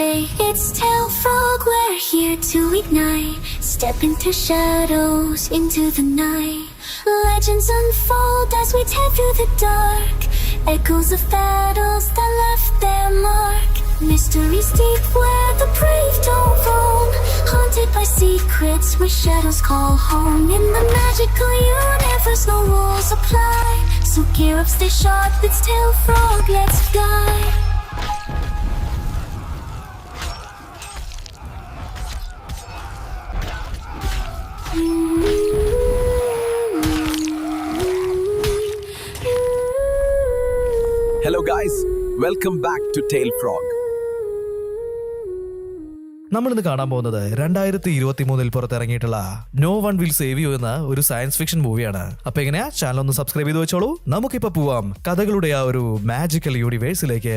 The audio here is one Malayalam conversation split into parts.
Hey, it's Tail Frog, we're here to ignite. Step into shadows, into the night. Legends unfold as we tear through the dark. Echoes of battles that left their mark. Mysteries deep where the brave don't roam. Haunted by secrets where shadows call home. In the magical universe, no rules apply. So gear up, stay sharp, it's Tail Frog, let's fly. Hello guys welcome back to tail frog നമ്മളിന്ന് കാണാൻ പോകുന്നത് രണ്ടായിരത്തി ഇരുപത്തി മൂന്നിൽ പുറത്തിറങ്ങിയിട്ടുള്ള no one will save you എന്ന ഒരു സയൻസ് ഫിക്ഷൻ മൂവിയാണ് അപ്പൊ എങ്ങനെയാ? ചാനൽ ഒന്ന് സബ്സ്ക്രൈബ് ചെയ്ത് വെച്ചോളൂ. നമുക്കിപ്പോ പോവാം കഥകളുടെ ആ ഒരു മാജിക്കൽ യൂണിവേഴ്സിലേക്ക്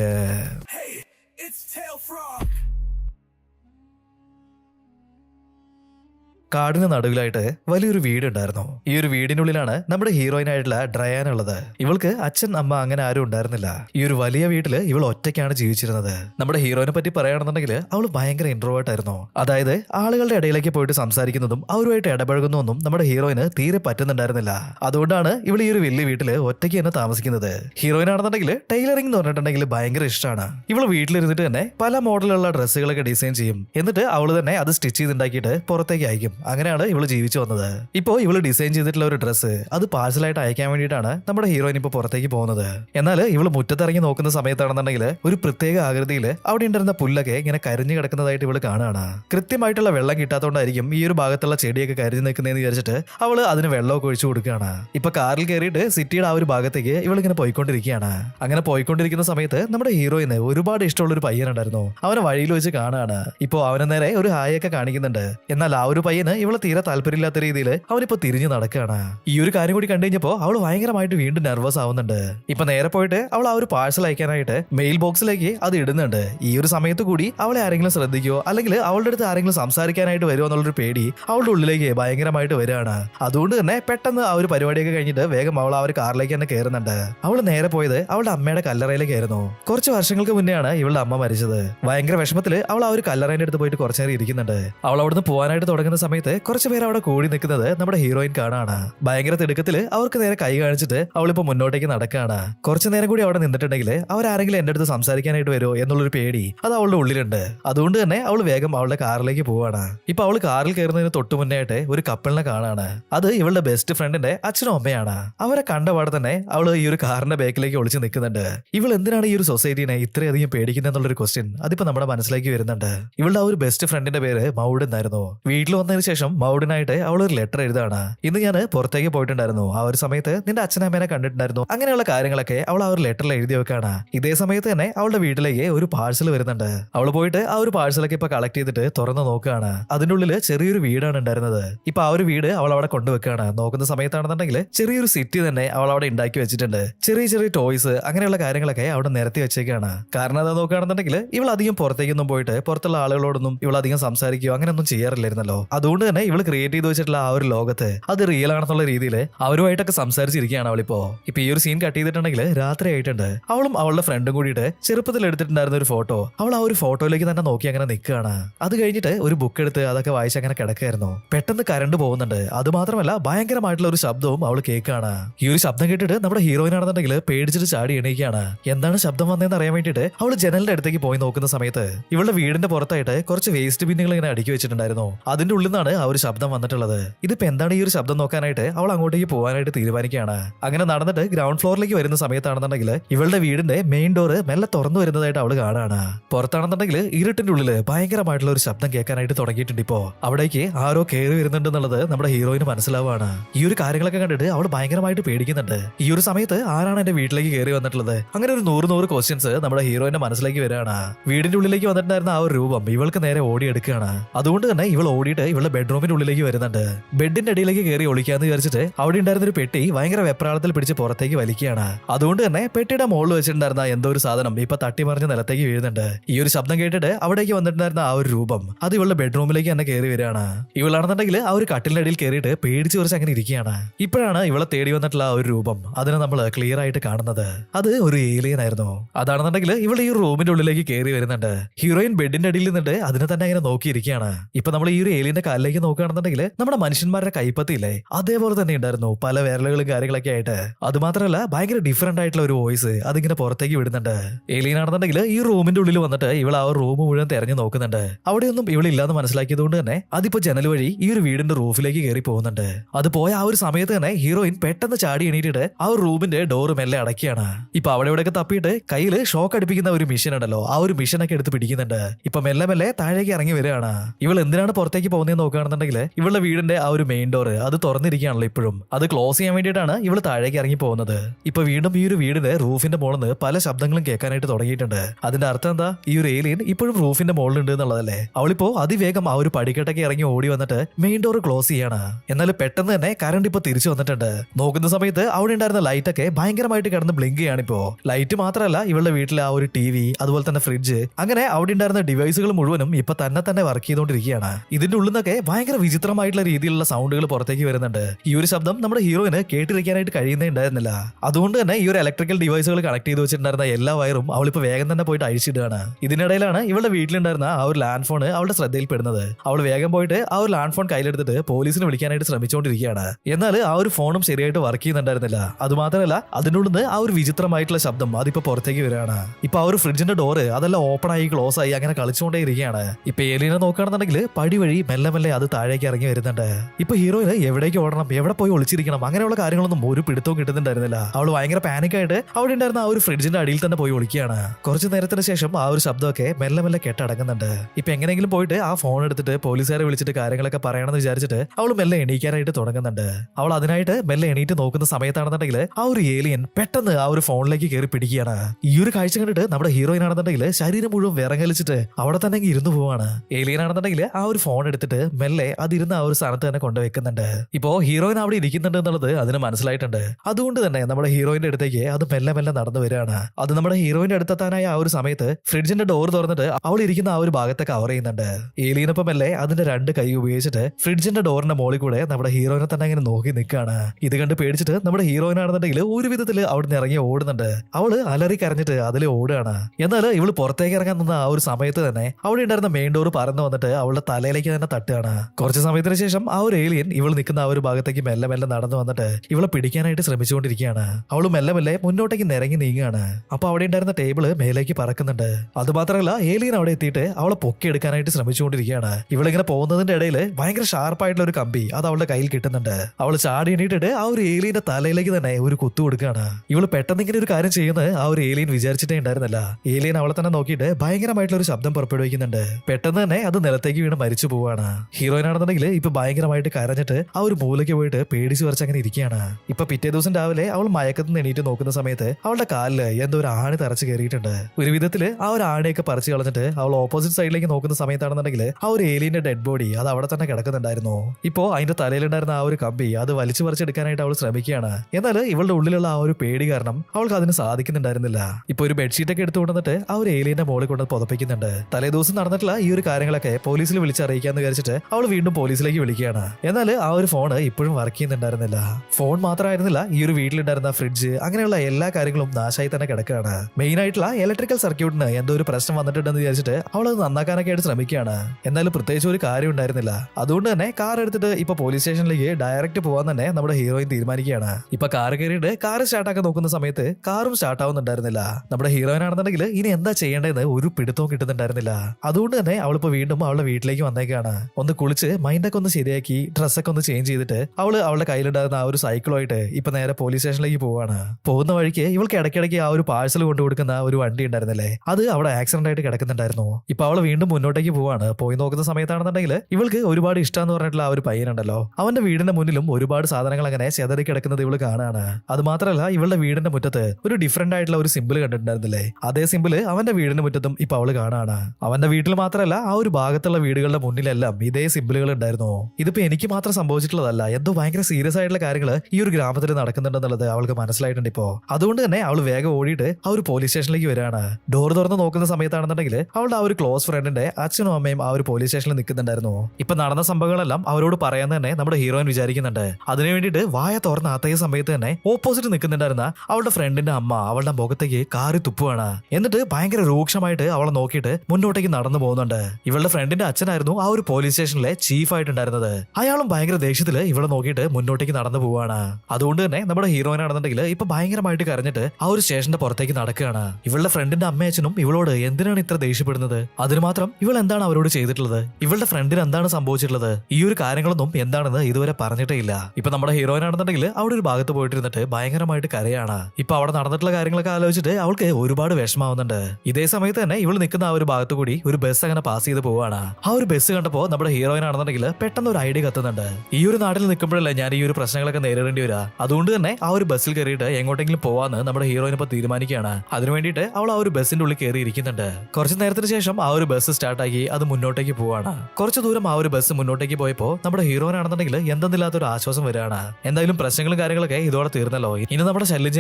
കാടിന് നടുവിലായിട്ട് വലിയൊരു വീടുണ്ടായിരുന്നു. ഈ ഒരു വീടിനുള്ളിലാണ് നമ്മുടെ ഹീറോയിൻ ആയിട്ടുള്ള ഡ്രയാൻ ഉള്ളത്. ഇവൾക്ക് അച്ഛൻ അമ്മ അങ്ങനെ ആരും ഉണ്ടായിരുന്നില്ല. ഈ ഒരു വലിയ വീട്ടിൽ ഇവൾ ഒറ്റയ്ക്കാണ് ജീവിച്ചിരുന്നത്. നമ്മുടെ ഹീറോയിനെ പറ്റി പറയുകയാണെന്നുണ്ടെങ്കിൽ അവൾ ഭയങ്കര ഇൻട്രോവേർട്ട് ആയിരുന്നു. അതായത് ആളുകളുടെ ഇടയിലേക്ക് പോയിട്ട് സംസാരിക്കുന്നതും അവരുമായിട്ട് ഇടപഴകുന്നതൊന്നും നമ്മുടെ ഹീറോയിന് തീരെ പറ്റുന്നുണ്ടായിരുന്നില്ല. അതുകൊണ്ടാണ് ഇവൾ ഈ ഒരു വലിയ വീട്ടിൽ ഒറ്റയ്ക്ക് തന്നെ താമസിക്കുന്നത്. ഹീറോയിൻ ആണെന്നുണ്ടെങ്കിൽ ടൈലറിംഗ് എന്ന് പറഞ്ഞിട്ടുണ്ടെങ്കിൽ ഭയങ്കര ഇഷ്ടമാണ്. ഇവൾ വീട്ടിലിരുന്നിട്ട് തന്നെ പല മോഡലുള്ള ഡ്രസ്സുകളൊക്കെ ഡിസൈൻ ചെയ്യും. എന്നിട്ട് അവൾ തന്നെ അത് സ്റ്റിച്ച് ചെയ്തുണ്ടാക്കിയിട്ട് പുറത്തേക്ക് അയക്കും. അങ്ങനെയാണ് ഇവൾ ജീവിച്ചു വന്നത്. ഇപ്പോൾ ഇവൾ ഡിസൈൻ ചെയ്തിട്ടുള്ള ഒരു ഡ്രസ്സ് അത് പാഴ്സലായിട്ട് അയക്കാൻ വേണ്ടിയിട്ടാണ് നമ്മുടെ ഹീറോയിൻ ഇപ്പോൾ പുറത്തേക്ക് പോകുന്നത്. എന്നാൽ ഇവൾ മുറ്റത്തിറങ്ങി നോക്കുന്ന സമയത്താണെന്നുണ്ടെങ്കിൽ ഒരു പ്രത്യേക ആകൃതിയിൽ അവിടെ ഉണ്ടായിരുന്ന പുല്ലൊക്കെ ഇങ്ങനെ കരിഞ്ഞു കിടക്കുന്നതായിട്ട് ഇവൾ കാണുകയാണ് കൃത്യമായിട്ടുള്ള വെള്ളം കിട്ടാത്തതുകൊണ്ടായിരിക്കും ഈ ഒരു ഭാഗത്തുള്ള ചെടിയൊക്കെ കരിഞ്ഞു നിൽക്കുന്നതെന്ന് വിചാരിച്ചിട്ട് അവൾ അതിന് വെള്ളമൊക്കെ ഒഴിച്ചു കൊടുക്കുകയാണ്. ഇപ്പൊ കാറിൽ കയറിയിട്ട് സിറ്റിയുടെ ആ ഒരു ഭാഗത്തേക്ക് ഇവളിങ്ങനെ പോയിക്കൊണ്ടിരിക്കുകയാണ്. അങ്ങനെ പോയിക്കൊണ്ടിരിക്കുന്ന സമയത്ത് നമ്മുടെ ഹീറോയിന് ഒരുപാട് ഇഷ്ടമുള്ള ഒരു പയ്യനുണ്ടായിരുന്നു. അവനെ വഴിയിൽ വെച്ച് കാണുകയാണ്. ഇപ്പോ അവനെ നേരെ ഒരു ഹായൊക്കെ കാണിക്കുന്നുണ്ട്. എന്നാൽ ആ ഒരു പയ്യന് ഇവളെ തീരെ താല്പര്യമില്ലാത്ത രീതിയിൽ അവനിപ്പോ തിരിഞ്ഞു നടക്കുകയാണ് ഈ ഒരു കാര്യം കൂടി കണ്ടു കഴിഞ്ഞപ്പോ അവൾ ഭയങ്കരമായിട്ട് വീണ്ടും നെർവസ് ആവുന്നുണ്ട്. ഇപ്പൊ നേരെ പോയിട്ട് അവൾ ആ ഒരു പാഴ്സൽ അയക്കാനായിട്ട് മെയിൽ ബോക്സിലേക്ക് അത് ഇടുന്നുണ്ട്. ഈ ഒരു സമയത്ത് കൂടി അവളെ ആരെങ്കിലും ശ്രദ്ധിക്കോ അല്ലെങ്കിൽ അവളുടെ അടുത്ത് ആരെങ്കിലും സംസാരിക്കാനായിട്ട് വരുമോ എന്നുള്ളൊരു പേടി അവളുടെ ഉള്ളിലേക്ക് ഭയങ്കരമായിട്ട് വരികയാണ്. അതുകൊണ്ട് തന്നെ പെട്ടെന്ന് ആ ഒരു പരിപാടിയൊക്കെ കഴിഞ്ഞിട്ട് വേഗം അവൾ ആ ഒരു കാറിലേക്ക് തന്നെ കയറുന്നുണ്ട്. അവൾ നേരെ പോയത് അവളുടെ അമ്മയുടെ കല്ലറയിലേക്കായിരുന്നു. കുറച്ച് വർഷങ്ങൾക്ക് മുന്നെയാണ് ഇവളുടെ അമ്മ മരിച്ചത്. ഭയങ്കര വിഷമത്തിൽ അവൾ ആ ഒരു കല്ലറേന്റെ അടുത്ത് പോയിട്ട് കുറച്ചു നേരം ഇരിക്കുന്നുണ്ട്. അവൾ അവിടുന്ന് പോകാനായിട്ട് തുടങ്ങുന്ന സമയത്ത് കുറച്ച് പേര് അവിടെ കൂടി നിൽക്കുന്നത് നമ്മുടെ ഹീറോയിൻ കാണാണ്. ഭയങ്കര തിടുക്കത്തിൽ അവർക്ക് നേരെ കൈ കാണിച്ചിട്ട് അവളിപ്പോ മുന്നോട്ടേക്ക് നടക്കാണ്. കുറച്ചു നേരം കൂടി അവിടെ നിന്നിട്ടുണ്ടെങ്കിൽ അവരാരെങ്കിലും എന്റെ അടുത്ത് സംസാരിക്കാനായിട്ട് വരുമോ എന്നുള്ളൊരു പേടി അത് അവളുടെ ഉള്ളിലുണ്ട്. അതുകൊണ്ട് തന്നെ അവൾ വേഗം അവളുടെ കാറിലേക്ക് പോവാണ്. ഇപ്പൊ അവൾ കാറിൽ കയറുന്നതിന് തൊട്ട് മുന്നേ ആയിട്ട് ഒരു കപ്പിളിനെ കാണാണ്. അത് ഇവളുടെ ബെസ്റ്റ് ഫ്രണ്ടിന്റെ അച്ഛനും അമ്മയാണ്. അവരെ കണ്ടപാടെ തന്നെ അവൾ ഈ ഒരു കാറിന്റെ ബാക്കിലേക്ക് ഒളിച്ച് നിൽക്കുന്നുണ്ട്. ഇവൾ എന്തിനാണ് ഈ ഒരു സൊസൈറ്റിനെ ഇത്രയധികം പേടിക്കുന്നത് എന്നുള്ളൊരു ക്വസ്റ്റ്യൻ അതിപ്പോ നമ്മുടെ മനസ്സിലേക്ക് വരുന്നുണ്ട്. ഇവളുടെ ആ ഒരു ബെസ്റ്റ് ഫ്രണ്ടിന്റെ പേര് മൗഡ് എന്നായിരുന്നു. വീട്ടിൽ വന്നതിന് ശേഷം മൗഡിനായിട്ട് അവൾ ഒരു ലെറ്റർ എഴുതാണ് ഇന്ന് ഞാൻ പുറത്തേക്ക് പോയിട്ടുണ്ടായിരുന്നു. ആ ഒരു സമയത്ത് നിന്റെ അച്ഛനമ്മേനെ കണ്ടിട്ടുണ്ടായിരുന്നു. അങ്ങനെയുള്ള കാര്യങ്ങളൊക്കെ അവൾ ആ ഒരു ലെറ്ററിൽ എഴുതി വെക്കാണ് ഇതേ സമയത്ത് തന്നെ അവളുടെ വീട്ടിലേക്ക് ഒരു പാഴ്സൽ വരുന്നുണ്ട്. അവൾ പോയിട്ട് ആ ഒരു പാഴ്സലൊക്കെ ഇപ്പൊ കളക്ട് ചെയ്തിട്ട് തുറന്ന് നോക്കുകയാണ്. അതിന്റെ ഉള്ളിൽ ചെറിയൊരു വീടാണ് ഉണ്ടായിരുന്നത്. ഇപ്പൊ ആ ഒരു വീട് അവൾ അവിടെ കൊണ്ടുവെക്കാണ് നോക്കുന്ന സമയത്താണെന്നുണ്ടെങ്കിൽ ചെറിയൊരു സിറ്റി തന്നെ അവൾ അവിടെ ഉണ്ടാക്കി വെച്ചിട്ടുണ്ട്. ചെറിയ ചെറിയ ടോയ്സ് അങ്ങനെയുള്ള കാര്യങ്ങളൊക്കെ അവിടെ നിരത്തി വെച്ചേക്കാണ്. കാരണം അത് നോക്കുകയാണെന്നുണ്ടെങ്കിൽ ഇവൾ അധികം പുറത്തേക്കൊന്നും പോയിട്ട് പുറത്തുള്ള ആളുകളോടൊന്നും ഇവൾ അധികം സംസാരിക്കുകയോ അങ്ങനെയൊന്നും ചെയ്യാറില്ലായിരുന്നല്ലോ. അതുകൊണ്ട് തന്നെ ഇവൾ ക്രിയേറ്റ് ചെയ്ത് വെച്ചിട്ടുള്ള ആ ഒരു ലോകത്ത് അത് റിയൽ ആണെന്നുള്ള രീതിയിൽ അവരുമായിട്ടൊക്കെ സംസാരിച്ചിരിക്കുകയാണ് അവളിപ്പോ. ഇപ്പൊ ഈ ഒരു സീൻ കട്ട് ചെയ്തിട്ടുണ്ടെങ്കിൽ രാത്രി ആയിട്ടുണ്ട്. അവളും അവളുടെ ഫ്രണ്ടും കൂടിയിട്ട് ചെറുപ്പത്തിൽ എടുത്തിട്ടുണ്ടായിരുന്ന ഒരു ഫോട്ടോ അവൾ ആ ഒരു ഫോട്ടോയിലേക്ക് തന്നെ നോക്കി അങ്ങനെ നിൽക്കുകയാണ്. അത് കഴിഞ്ഞിട്ട് ഒരു ബുക്ക് എടുത്ത് അതൊക്കെ വായിച്ച് അങ്ങനെ കിടക്കായിരുന്നു പെട്ടെന്ന് കരണ്ട് പോകുന്നുണ്ട്. അത് മാത്രമല്ല ഭയങ്കരമായിട്ടുള്ള ഒരു ശബ്ദവും അവൾ കേൾക്കാണ് ഈ ഒരു ശബ്ദം കേട്ടിട്ട് നമ്മുടെ ഹീറോയിൻ ആണെന്നുണ്ടെങ്കിൽ പേടിച്ചിട്ട് ചാടി എണീക്കുകയാണ്. എന്താണ് ശബ്ദം വന്നതെന്ന് അറിയാൻ വേണ്ടിയിട്ട് അവൾ ജനലിന്റെ അടുത്തേക്ക് പോയി നോക്കുന്ന സമയത്ത് ഇവളുടെ വീടിന്റെ പുറത്തായിട്ട് കുറച്ച് വേസ്റ്റ് ബിന്നുകൾ ഇങ്ങനെ അടുക്കി വെച്ചിട്ടുണ്ടായിരുന്നു. അതിന്റെ ഉള്ളിൽ നിന്നാണ് ആ ഒരു ശബ്ദം വന്നിട്ടുള്ളത്? ഇതിപ്പോ എന്താണ് ഈ ഒരു ശബ്ദം നോക്കാനായിട്ട് അവൾ അങ്ങോട്ടേക്ക് പോകാനായിട്ട് തീരുമാനിക്കുകയാണ്. അങ്ങനെ നടന്നിട്ട് ഗ്രൗണ്ട് ഫ്ലോറിലേക്ക് വരുന്ന സമയത്താണെന്നുണ്ടെങ്കിൽ ഇവളുടെ വീടിന്റെ മെയിൻ ഡോറ് മെല്ലെ തുറന്നു വരുന്നതായിട്ട് അവൾ കാണാണ്. പുറത്താണെന്നുണ്ടെങ്കിൽ ഇരുട്ടിന്റെ ഉള്ളിൽ ഭയങ്കരമായിട്ടുള്ള ഒരു ശബ്ദം കേൾക്കാനായിട്ട് തുടങ്ങിയിട്ടുണ്ട് ഇപ്പോ. അവിടേക്ക് ആരോ കയറി വരുന്നുണ്ട് എന്നുള്ളത് നമ്മുടെ ഹീറോയിന് മനസ്സിലാവാണ്. ഈ ഒരു കാര്യങ്ങളൊക്കെ കണ്ടിട്ട് അവൾ ഭയങ്കരമായിട്ട് പേടിക്കുന്നുണ്ട്. ഈ ഒരു സമയത്ത് ആരാണ് എന്റെ വീട്ടിലേക്ക് കയറി വന്നിട്ടുള്ളത്? അങ്ങനെ ഒരു നൂറ് നൂറ് ക്വസ്റ്റ്യൻസ് നമ്മുടെ ഹീറോയിന്റെ മനസ്സിലേക്ക് വരികയാണ് വീടിന്റെ ഉള്ളിലേക്ക് വന്നിട്ടുണ്ടായിരുന്ന ആ ഒരു രൂപം ഇവൾക്ക് നേരെ ഓടിയെടുക്കുകയാണ്. അതുകൊണ്ട് തന്നെ ഇവൾ ഓടിയിട്ട് ഇവളുടെ ബെഡ്റൂമിന്റെ ഉള്ളിലേക്ക് വരുന്നുണ്ട്. ബെഡിന്റെ അടിയിലേക്ക് കയറി ഒളിക്കാന്ന് വിചാരിച്ചിട്ട് അവിടെ ഉണ്ടായിരുന്ന ഒരു പെട്ടി ഭയങ്കര വെപ്രാളത്തിൽ പിടിച്ച് പുറത്തേക്ക് വലിക്കുകയാണ്. അതുകൊണ്ട് തന്നെ പെട്ടിയുടെ മുകളിൽ വെച്ചിട്ടുണ്ടായിരുന്ന എന്തോ ഒരു സാധനം ഇപ്പൊ തട്ടിമറിഞ്ഞ് നിലത്തേക്ക് വീഴുന്നുണ്ട്. ഈ ഒരു ശബ്ദം കേട്ടിട്ട് അവിടേക്ക് വന്നിട്ടുണ്ടായിരുന്ന ആ ഒരു രൂപം അത് ഇവളുടെ ബെഡ്റൂമിലേക്ക് തന്നെ കയറി വരികയാണ്. ഇവളാണെന്നുണ്ടെങ്കിൽ ആ ഒരു കട്ടിലിന്റെ അടിയിൽ കയറിയിട്ട് പേടിച്ച് കുറച്ച് അങ്ങനെ ഇരിക്കുകയാണ്. ഇപ്പോഴാണ് ഇവളെ തേടി വന്നിട്ടുള്ള ആ ഒരു രൂപം. അതിനെ നമ്മൾ ക്ലിയർ ആയിട്ട് കാണുന്നത്. അത് ഒരു ഏലിയൻ ആയിരുന്നു. അതാണെന്നുണ്ടെങ്കിൽ ഇവൾ ഈ റൂമിന്റെ ഉള്ളിലേക്ക് കയറി വരുന്നുണ്ട്. ഹീറോയിൻ ബെഡിന്റെ അടിയിൽ നിന്നിട്ട് അതിനെ തന്നെ അങ്ങനെ നോക്കിയിരിക്കുകയാണ്. ഇപ്പൊ നമ്മൾ ഈ ഒരു ഏലിയന്റെ കാലിലേക്ക് നോക്കുകയാണെന്നുണ്ടെങ്കിൽ നമ്മുടെ മനുഷ്യന്മാരുടെ കൈപ്പത്തിയില്ലേ? അതേപോലെ തന്നെ ഉണ്ടായിരുന്നു പല വിരലുകളും കാര്യങ്ങളൊക്കെ ആയിട്ട്. അത് മാത്രമല്ല ഭയങ്കര ഡിഫറെന്റ് ആയിട്ടുള്ള ഒരു വോയിസ് അതിങ്ങനെ പുറത്തേക്ക് വിടുന്നുണ്ട്. ഏലിയൻ ആണെന്നുണ്ടെങ്കിൽ ഈ റൂമിന്റെ ഉള്ളിൽ വന്നിട്ട് ഇവൾ ആ റൂം മുഴുവൻ തെരഞ്ഞു നോക്കുന്നുണ്ട്. അവിടെയൊന്നും ഇവളില്ലാന്ന് മനസ്സിലാക്കിയത് കൊണ്ട് തന്നെ അതിപ്പോ ജനൽ വഴി ഈ ഒരു വീടിന്റെ റൂഫിലേക്ക് കയറി പോകുന്നുണ്ട്. അത് പോയ ആ ഒരു സമയത്ത് തന്നെ ഹീറോയിൻ പെട്ടെന്ന് ചാടി എണീറ്റിട്ട് ആ ഒരു റൂമിന്റെ ഡോർ മെല്ലെ അടക്കിയാണ് ഇപ്പൊ അവിടെ ഇവിടെയൊക്കെ തപ്പിയിട്ട് കയ്യിൽ ഷോക്ക് അടിപ്പിക്കുന്ന ഒരു മിഷൻ ഉണ്ടല്ലോ. ആ ഒരു മിഷനൊക്കെ എടുത്ത് പിടിക്കുന്നുണ്ട്. ഇപ്പൊ മെല്ലെ മെല്ലെ താഴേക്ക് ഇറങ്ങി വരികയാണ്. ഇവൾ എന്തിനാണ് പുറത്തേക്ക് പോകുന്നത് നോക്കുകയാണെന്നുണ്ടെങ്കിൽ ഇവളുടെ വീടിന്റെ ആ ഒരു മെയിൻ ഡോർ അത് തുറന്നിരിക്കുകയാണല്ലോ ഇപ്പോഴും. അത് ക്ലോസ് ചെയ്യാൻ വേണ്ടിയിട്ടാണ് ഇവൾ താഴേക്ക് ഇറങ്ങി പോകുന്നത് ഇപ്പൊ വീണ്ടും ഈ ഒരു വീടിന്റെ റൂഫിന്റെ മുകളിൽ പല ശബ്ദങ്ങളും കേൾക്കാനായിട്ട് തുടങ്ങിയിട്ടുണ്ട്. അതിന്റെ അർത്ഥം എന്താ? ഈ ഒരു ഏലിയൻ ഇപ്പോഴും റൂഫിന്റെ മുകളിലുണ്ട് എന്നുള്ളതല്ലേ? അവളിപ്പോ അതിവേഗം ആ ഒരു പടിക്കെട്ടൊക്കെ ഇറങ്ങി ഓടി വന്നിട്ട് മെയിൻ ഡോർ ക്ലോസ് ചെയ്യാണ്. എന്നാൽ പെട്ടെന്ന് തന്നെ കറണ്ട് ഇപ്പൊ തിരിച്ചു വന്നിട്ടുണ്ട്. നോക്കുന്ന സമയത്ത് അവിടെ ഉണ്ടായിരുന്ന ലൈറ്റൊക്കെ ഭയങ്കരമായിട്ട് കിടന്ന് ബ്ലിങ്ക് ചെയ്യാണിപ്പോ ലൈറ്റ് മാത്രമല്ല ഇവളുടെ വീട്ടിലെ ആ ഒരു ടി വി അതുപോലെ തന്നെ ഫ്രിഡ്ജ് അങ്ങനെ അവിടെ ഉണ്ടായിരുന്ന ഡിവൈസുകൾ മുഴുവനും ഇപ്പൊ തന്നെ തന്നെ വർക്ക് ചെയ്തുകൊണ്ടിരിക്കുകയാണ്. ഇതിന്റെ ഉള്ളിൽ നിന്നൊക്കെ ഭയങ്കര വിചിത്രമായിട്ടുള്ള രീതിയിലുള്ള സൗണ്ടുകൾ പുറത്തേക്ക് വരുന്നുണ്ട്. ഈ ഒരു ശബ്ദം നമ്മുടെ ഹീറോയിന് കേട്ടിരിക്കാനായിട്ട് കഴിയുന്നേ ഉണ്ടായിരുന്നില്ല. അതുകൊണ്ട് തന്നെ ഈ ഒരു ഇലക്ട്രിക്കൽ ഡിവൈസുകൾ കണക്ട് ചെയ്ത് വെച്ചിട്ടുണ്ടായിരുന്ന എല്ലാ വയറും അവളിപ്പോ വേഗം തന്നെ പോയിട്ട് അഴിച്ചിടുകയാണ്. ഇതിനിടയിലാണ് ഇവളുടെ വീട്ടിലുണ്ടായിരുന്ന ആ ഒരു ലാൻഡ് ഫോൺ അവളുടെ ശ്രദ്ധയിൽപ്പെടുന്നത് അവൾ വേഗം പോയിട്ട് ആ ഒരു ലാൻഡ് ഫോൺ കയ്യിലെടുത്തിട്ട് പോലീസിനെ വിളിക്കാനായിട്ട് ശ്രമിച്ചുകൊണ്ടിരിക്കുകയാണ്. എന്നാൽ ആ ഒരു ഫോണും ശരിയായിട്ട് വർക്ക് ചെയ്യുന്നുണ്ടായിരുന്നില്ല. അതുമാത്രമല്ല അതിനുള്ളിൽ ആ ഒരു വിചിത്രമായിട്ടുള്ള ശബ്ദം അതിപ്പോ പുറത്തേക്ക് വരികയാണ്. ഇപ്പൊ ആ ഒരു ഫ്രിഡ്ജിന്റെ ഡോറ് അതെല്ലാം ഓപ്പൺ ആയി ക്ലോസ് ആയി അങ്ങനെ കളിച്ചുകൊണ്ടേ ഇരിക്കുകയാണ് ഇപ്പൊ ഏലിനെ നോക്കുകയാണെന്നുണ്ടെങ്കിൽ പടി വഴി മെല്ലെ അത് താഴേക്ക് ഇറങ്ങി വരുന്നുണ്ട്. ഇപ്പൊ ഹീറോയിന് എവിടേക്ക് ഓടണം? എവിടെ പോയി ഒളിച്ചിരിക്കണം? അങ്ങനെയുള്ള കാര്യങ്ങളൊന്നും ഒരു പിടുത്തവും കിട്ടുന്നുണ്ടായിരുന്നില്ല. അവൾ ഭയങ്കര പാനിക്കായിട്ട് അവിടെ ഉണ്ടായിരുന്ന ആ ഒരു ഫ്രിഡ്ജിന്റെ അടിയിൽ തന്നെ പോയി ഒളിക്കുകയാണ്. കുറച്ച് നേരത്തിന് ശേഷം ആ ഒരു ശബ്ദമൊക്കെ മെല്ലെ മെല്ലെ കെട്ടടങ്ങുന്നുണ്ട് ഇപ്പൊ എങ്ങനെയെങ്കിലും പോയിട്ട് ആ ഫോൺ എടുത്തിട്ട് പോലീസുകാരെ വിളിച്ചിട്ട് കാര്യങ്ങളൊക്കെ പറയണമെന്ന് വിചാരിച്ചിട്ട് അവൾ മെല്ലെ എണീക്കാനായിട്ട് തുടങ്ങുന്നുണ്ട്. അവൾ അതിനായിട്ട് മെല്ലെ എണീറ്റ് നോക്കുന്ന സമയത്താണെന്നുണ്ടെങ്കിൽ ആ ഒരു ഏലിയൻ പെട്ടെന്ന് ആ ഒരു ഫോണിലേക്ക് കയറി പിടിക്കുകയാണ്. ഈ ഒരു കാഴ്ച കണ്ടിട്ട് നമ്മുടെ ഹീറോയിൻ ആണെന്നുണ്ടെങ്കിൽ ശരീരം മുഴുവൻ വിറങ്ങലിച്ചിട്ട് അവിടെ തന്നെ ഇരുന്നു പോവാണ്. ഏലിയൻ ആണെന്നുണ്ടെങ്കിൽ ആ ഒരു ഫോൺ എടുത്തിട്ട് മെല്ലെ അതിരുന്ന ആ ഒരു സ്ഥാനത്ത് തന്നെ കൊണ്ടുവെക്കുന്നുണ്ട് ഇപ്പോ ഹീറോയിൻ അവിടെ ഇരിക്കുന്നുണ്ട് എന്നുള്ളത് അതിന് മനസ്സിലായിട്ടുണ്ട്. അതുകൊണ്ട് തന്നെ നമ്മുടെ ഹീറോയിന്റെ അടുത്തേക്ക് അത് മെല്ലെ മെല്ലെ നടന്നു വരികയാണ്. അത് നമ്മുടെ ഹീറോയിന്റെ അടുത്തെത്താനായ ആ ഒരു സമയത്ത് ഫ്രിഡ്ജിന്റെ ഡോർ തുറന്നിട്ട് അവൾ ഇരിക്കുന്ന ആ ഒരു ഭാഗത്തെ കവർ ചെയ്യുന്നുണ്ട്. ഏലിയനൊപ്പം മെല്ലെ അതിന്റെ രണ്ട് കൈ ഉപയോഗിച്ചിട്ട് ഫ്രിഡ്ജിന്റെ ഡോറിന്റെ മുകളിൽ കൂടെ നമ്മുടെ ഹീറോയിനെ തന്നെ ഇങ്ങനെ നോക്കി നിൽക്കുകയാണ്. ഇത് കണ്ട് പേടിച്ചിട്ട് നമ്മുടെ ഹീറോയിൻ ആണെന്നുണ്ടെങ്കിൽ ഒരു വിധത്തിൽ അവിടെ നിന്ന് ഇറങ്ങി ഓടുന്നുണ്ട്. അവൾ അലറി കരഞ്ഞിട്ട് അതിൽ ഓടുകയാണ്. എന്നാൽ ഇവൾ പുറത്തേക്ക് ഇറങ്ങാൻ നിന്ന ആ ഒരു സമയത്ത് തന്നെ അവിടെ ഉണ്ടായിരുന്ന മെയിൻ ഡോർ പറന്ന് വന്നിട്ട് അവളുടെ തലയിലേക്ക് തന്നെ തട്ടുകയാണ്. കുറച്ച് സമയത്തിന് ശേഷം ആ ഒരു ഏലിയൻ ഇവൾ നിൽക്കുന്ന ആ ഒരു ഭാഗത്തേക്ക് മെല്ലെ മെല്ലെ നടന്നു വന്നിട്ട് ഇവളെ പിടിക്കാനായിട്ട് ശ്രമിച്ചുകൊണ്ടിരിക്കുകയാണ്. അവൾ മെല്ലെ മെല്ലെ മുന്നോട്ടേക്ക് നിരങ്ങി നീങ്ങുകയാണ്. അപ്പൊ അവിടെ ഉണ്ടായിരുന്ന ടേബിൾ മേലേക്ക് പറക്കുന്നുണ്ട്. അത് മാത്രമല്ല ഏലിയൻ അവിടെ എത്തിയിട്ട് അവളെ പൊക്കിയെടുക്കാനായിട്ട് ശ്രമിച്ചുകൊണ്ടിരിക്കുകയാണ്. ഇവളിങ്ങനെ പോകുന്നതിന്റെ ഇടയിൽ ഭയങ്കര ഷാർപ്പായിട്ടുള്ള ഒരു കമ്പി അത് അവളുടെ കയ്യിൽ കിട്ടുന്നുണ്ട്. അവൾ ചാടി എണീറ്റിട്ട് ആ ഒരു ഏലിയന്റെ തലയിലേക്ക് തന്നെ ഒരു കുത്തു കൊടുക്കുകയാണ്. ഇവൾ പെട്ടെന്ന് ഇങ്ങനെ ഒരു കാര്യം ചെയ്യുന്നത് ആ ഒരു ഏലിയൻ വിചാരിച്ചിട്ടേ ഉണ്ടായിരുന്നില്ല. ഏലിയൻ അവളെ തന്നെ നോക്കിയിട്ട് ഭയങ്കരമായിട്ടുള്ള ഒരു ശബ്ദം പുറപ്പെടുവിക്കുന്നുണ്ട്. പെട്ടെന്ന് തന്നെ അത് നിലത്തേക്ക് വീണ് മരിച്ചു പോവാണ് ഹീറോയിൻ ആണെന്നുണ്ടെങ്കിൽ ഇപ്പൊ ഭയങ്കരമായിട്ട് കരഞ്ഞിട്ട് ആ ഒരു മൂലയ്ക്ക് പോയിട്ട് പേടിച്ച് വരച്ച് അങ്ങനെ ഇരിക്കുകയാണ്. ഇപ്പൊ പിറ്റേ ദിവസം രാവിലെ അവൾ മയക്കത്ത് നിന്ന് എണീറ്റ് നോക്കുന്ന സമയത്ത് അവളുടെ കാലിൽ എന്തോ ഒരു ആണി തറച്ച് കയറിയിട്ടുണ്ട് ഒരു വിധത്തിൽ ആ ഒരു ആണിയൊക്കെ പറിച്ചു കളഞ്ഞിട്ട് അവൾ ഓപ്പോസിറ്റ് സൈഡിലേക്ക് നോക്കുന്ന സമയത്താണെന്നുണ്ടെങ്കിൽ ആ ഒരു ഏലിയന്റെ ഡെഡ് ബോഡി അത് അവിടെ തന്നെ കിടക്കുന്നുണ്ടായിരുന്നു. ഇപ്പോ അതിന്റെ തലയിലുണ്ടായിരുന്ന ആ ഒരു കമ്പി അത് വലിച്ചു പറിച്ചെടുക്കാനായിട്ട് അവൾ ശ്രമിക്കുകയാണ്. എന്നാൽ ഇവളുടെ ഉള്ളിലുള്ള ആ ഒരു പേടി കാരണം അവൾക്ക് അതിന് സാധിക്കുന്നുണ്ടായിരുന്നില്ല. ഇപ്പൊ ഒരു ബെഡ്ഷീറ്റ് ഒക്കെ എടുത്തു കൊണ്ടുവന്നിട്ട് ആ ഒരു ഏലിയന്റെ മോളിൽ കൊണ്ട് പുതപ്പിക്കുന്നുണ്ട്. തലേ ദിവസം നടന്നിട്ടുള്ള ഈ ഒരു കാര്യങ്ങളൊക്കെ പോലീസിൽ വിളിച്ചറിയിക്കാന്ന് വിചാരിച്ചിട്ട് അവൾ വീണ്ടും പോലീസിലേക്ക് വിളിക്കുകയാണ്. എന്നാൽ ആ ഒരു ഫോൺ ഇപ്പോഴും വർക്ക് ചെയ്യുന്നുണ്ടായിരുന്നില്ല. ഫോൺ മാത്രമായിരുന്നില്ല ഈ ഒരു വീട്ടിലുണ്ടായിരുന്ന ഫ്രിഡ്ജ് അങ്ങനെയുള്ള എല്ലാ കാര്യങ്ങളും നാശമായി തന്നെ കിടക്കുകയാണ്. മെയിൻ ആയിട്ടുള്ള ഇലക്ട്രിക്കൽ സർക്യൂട്ടിന് എന്തോ ഒരു പ്രശ്നം വന്നിട്ടുണ്ടെന്ന് വിചാരിച്ചിട്ട് അവൾ അത് നന്നാക്കാനൊക്കെ ആയിട്ട് ശ്രമിക്കുകയാണ്. എന്നാൽ പ്രത്യേകിച്ച് ഒരു കാര്യം ഉണ്ടായിരുന്നില്ല. അതുകൊണ്ട് തന്നെ കാർ എടുത്തിട്ട് ഇപ്പൊ പോലീസ് സ്റ്റേഷനിലേക്ക് ഡയറക്റ്റ് പോകാൻ തന്നെ നമ്മുടെ ഹീറോയിൻ തീരുമാനിക്കുകയാണ്. ഇപ്പൊ കാർ കയറിയിട്ട് കാർ സ്റ്റാർട്ടാക്കാൻ നോക്കുന്ന സമയത്ത് കാറും സ്റ്റാർട്ട് ആവുന്നുണ്ടായിരുന്നില്ല. നമ്മുടെ ഹീറോയിൻ ആണെന്നുണ്ടെങ്കിൽ ഇനി എന്താ ചെയ്യേണ്ടതെന്ന് ഒരു പിടുത്തവും കിട്ടുന്നുണ്ടായിരുന്നില്ല. അതുകൊണ്ട് തന്നെ അവളിപ്പോ വീണ്ടും അവളുടെ വീട്ടിലേക്ക് വന്നേക്കാണ്. ഒന്ന് കുളിച്ച് മൈൻഡൊക്കെ ഒന്ന് ശരിയാക്കി ഡ്രസ്സൊക്കെ ഒന്ന് ചേഞ്ച് ചെയ്തിട്ട് അവൾ അവളുടെ കയ്യിലുണ്ടായിരുന്ന ആ ഒരു സൈക്കിളുമായിട്ട് ഇപ്പൊ നേരെ പോലീസ് സ്റ്റേഷനിലേക്ക് പോവാണ്. പോകുന്ന വഴിക്ക് ഇവൾക്ക് ഇടയ്ക്കിടയ്ക്ക് ആ ഒരു പാഴ്സൽ കൊണ്ടു കൊടുക്കുന്ന ഒരു വണ്ടി ഉണ്ടായിരുന്നല്ലേ? അത് അവിടെ ആക്സിഡന്റ് ആയിട്ട് കിടക്കുന്നുണ്ടായിരുന്നു. ഇപ്പൊ അവൾ വീണ്ടും മുന്നോട്ടേക്ക് പോവാണ്. പോയി നോക്കുന്ന സമയത്താണെന്നുണ്ടെങ്കിൽ ഇവൾക്ക് ഒരുപാട് ഇഷ്ടമെന്ന് പറഞ്ഞിട്ടുള്ള ആ ഒരു പയ്യനുണ്ടല്ലോ. അവന്റെ വീടിന്റെ മുന്നിലും ഒരുപാട് സാധനങ്ങൾ അങ്ങനെ ചെതറി കിടക്കുന്നത് ഇവൾ കാണാണ്. അത് മാത്രമല്ല ഇവളുടെ വീടിന്റെ മുറ്റത്ത് ഒരു ഡിഫറെന്റ് ആയിട്ടുള്ള ഒരു സിമ്പിൾ കണ്ടിട്ടുണ്ടായിരുന്നില്ലേ? അതേ സിമ്പിൾ അവന്റെ വീടിന്റെ മുറ്റത്തും ഇപ്പൊ അവൾ കാണാണ്. അവന്റെ വീട്ടിൽ മാത്രമല്ല ആ ഒരു ഭാഗത്തുള്ള വീടുകളുടെ മുന്നിലെല്ലാം ഇതേ സിമ്പിളുകൾ ഉണ്ടായിരുന്നു. ഇതിപ്പോ എനിക്ക് മാത്രം സംഭവിച്ചിട്ടുള്ളതല്ല. എന്തോ ഭയങ്കര സീരിയസ് ആയിട്ടുള്ള കാര്യങ്ങൾ ഈ ഒരു ഗ്രാമത്തിൽ നടക്കുന്നുണ്ടെന്നുള്ളത് അവൾക്ക് മനസ്സിലായിട്ടുണ്ട് ഇപ്പോ. അതുകൊണ്ട് തന്നെ അവൾ വേഗം ഓടിയിട്ട് ആ ഒരു പോലീസ് സ്റ്റേഷനിലേക്ക് വരികയാണ്. ഡോർ തുറന്ന് നോക്കുന്ന സമയത്താണെന്നുണ്ടെങ്കിൽ അവളുടെ ആ ഒരു ക്ലോസ് ഫ്രണ്ടിന്റെ അച്ഛനും അമ്മയും ആ ഒരു പോലീസ് സ്റ്റേഷനിൽ നിൽക്കുന്നുണ്ടായിരുന്നു. ഇപ്പൊ നടന്ന സംഭവങ്ങളെല്ലാം അവരോട് പറയാൻ തന്നെ നമ്മുടെ ഹീറോയിൻ വിചാരിക്കുന്നുണ്ട്. അതിനു വേണ്ടിയിട്ട് വായ തുറന്ന അതേ സമയത്ത് തന്നെ ഓപ്പോസിറ്റ് നിൽക്കുന്നുണ്ടായിരുന്ന അവളുടെ ഫ്രണ്ടിന്റെ അമ്മ അവളുടെ മുഖത്തേക്ക് കാറി തുപ്പുവാണ്. എന്നിട്ട് ഭയങ്കര രൂക്ഷമായിട്ട് അവളെ നോക്കിയിട്ട് മുന്നോട്ടേക്ക് നടന്നു പോകുന്നുണ്ട്. ഇവളുടെ ഫ്രണ്ടിന്റെ അച്ഛനായിരുന്നു ആ ഒരു പോലീസ് സ്റ്റേഷനിലെ ചീഫ് ആയിട്ടുണ്ടായിരുന്നത്. അയാളും ഭയങ്കര ദേഷ്യത്തിൽ ഇവിടെ നോക്കിയിട്ട് മുന്നോട്ടേക്ക് നടന്നു പോവാണ്. അതുകൊണ്ട് തന്നെ നമ്മുടെ ഹീറോയിൻ ആണെന്നുണ്ടെങ്കിൽ ഇപ്പൊ ഭയങ്കരമായിട്ട് കരഞ്ഞിട്ട് ആ ഒരു സ്റ്റേഷന്റെ പുറത്തേക്ക് നടക്കുകയാണ്. ഇവളുടെ ഫ്രണ്ടിന്റെ അമ്മയച്ഛനും ഇവളോട് എന്തിനാണ് ഇത്ര ദേഷ്യപ്പെടുന്നത്? അതിന് മാത്രം ഇവൾ എന്താണ് അവരോട് ചെയ്തിട്ടുള്ളത്? ഇവളുടെ ഫ്രണ്ടിന് എന്താണ് സംഭവിച്ചിട്ടുള്ളത്? ഈ ഒരു കാര്യങ്ങളൊന്നും എന്താണെന്ന് ഇതുവരെ പറഞ്ഞിട്ടേ ഇല്ല. ഇപ്പൊ നമ്മുടെ ഹീറോയിൻ ആണെന്നുണ്ടെങ്കിൽ അവിടെ ഒരു ഭാഗത്ത് പോയിട്ടിരുന്നിട്ട് ഭയങ്കരമായിട്ട് കരയാണ്. ഇപ്പൊ അവിടെ നടന്നിട്ടുള്ള കാര്യങ്ങളൊക്കെ ആലോചിച്ചിട്ട് അവൾക്ക് ഒരുപാട് വിഷമാവുന്നുണ്ട് ഇതേ സമയത്ത് തന്നെ ഇവൾ നിൽക്കുന്ന ആ ഒരു ഭാഗത്ത് കൂടി ഒരു ബസ് അങ്ങനെ പാസ് ചെയ്ത് പോവാണ്. ആ ഒരു ബസ് കണ്ടപ്പോ നമ്മുടെ ഹീറോയിൻ ആണെന്നുണ്ടെങ്കിൽ പെട്ടെന്ന് ഒരു ഐഡിയ കത്തുന്നുണ്ട്. ഈ ഒരു നാട്ടിൽ നിൽക്കുമ്പോഴല്ലേ ഞാൻ ഈ ഒരു പ്രശ്നങ്ങളൊക്കെ നേരിടേണ്ടി വരാ അതുകൊണ്ട് തന്നെ ആ ഒരു ബസ്സിൽ കയറിയിട്ട് എങ്ങോട്ടെങ്കിലും പോവാന്ന് നമ്മുടെ ഹീറോയിൻ ഇപ്പൊ തീരുമാനിക്കുകയാണ്. അതിനു വേണ്ടിയിട്ട് അവൾ ആ ഒരു ബസ്സിന്റെ ഉള്ളിൽ കയറി ഇരിക്കുന്നുണ്ട് കുറച്ച് നേരത്തിന് ശേഷം ആ ഒരു ബസ് സ്റ്റാർട്ടാക്കി അത് മുന്നോട്ടേക്ക് പോവാണ്. കുറച്ച് ദൂരം ആ ഒരു ബസ് മുന്നോട്ടേക്ക് പോയപ്പോ നമ്മുടെ ഹീറോയിൻ ആണെന്നുണ്ടെങ്കിൽ എന്തെന്നില്ലാത്ത ഒരു ആശ്വാസം വരികയാണ്. എന്തായാലും പ്രശ്നങ്ങളും കാര്യങ്ങളൊക്കെ ഇതോടെ തീർന്നല്ലോ. ഇനി നമ്മുടെ ശല്യം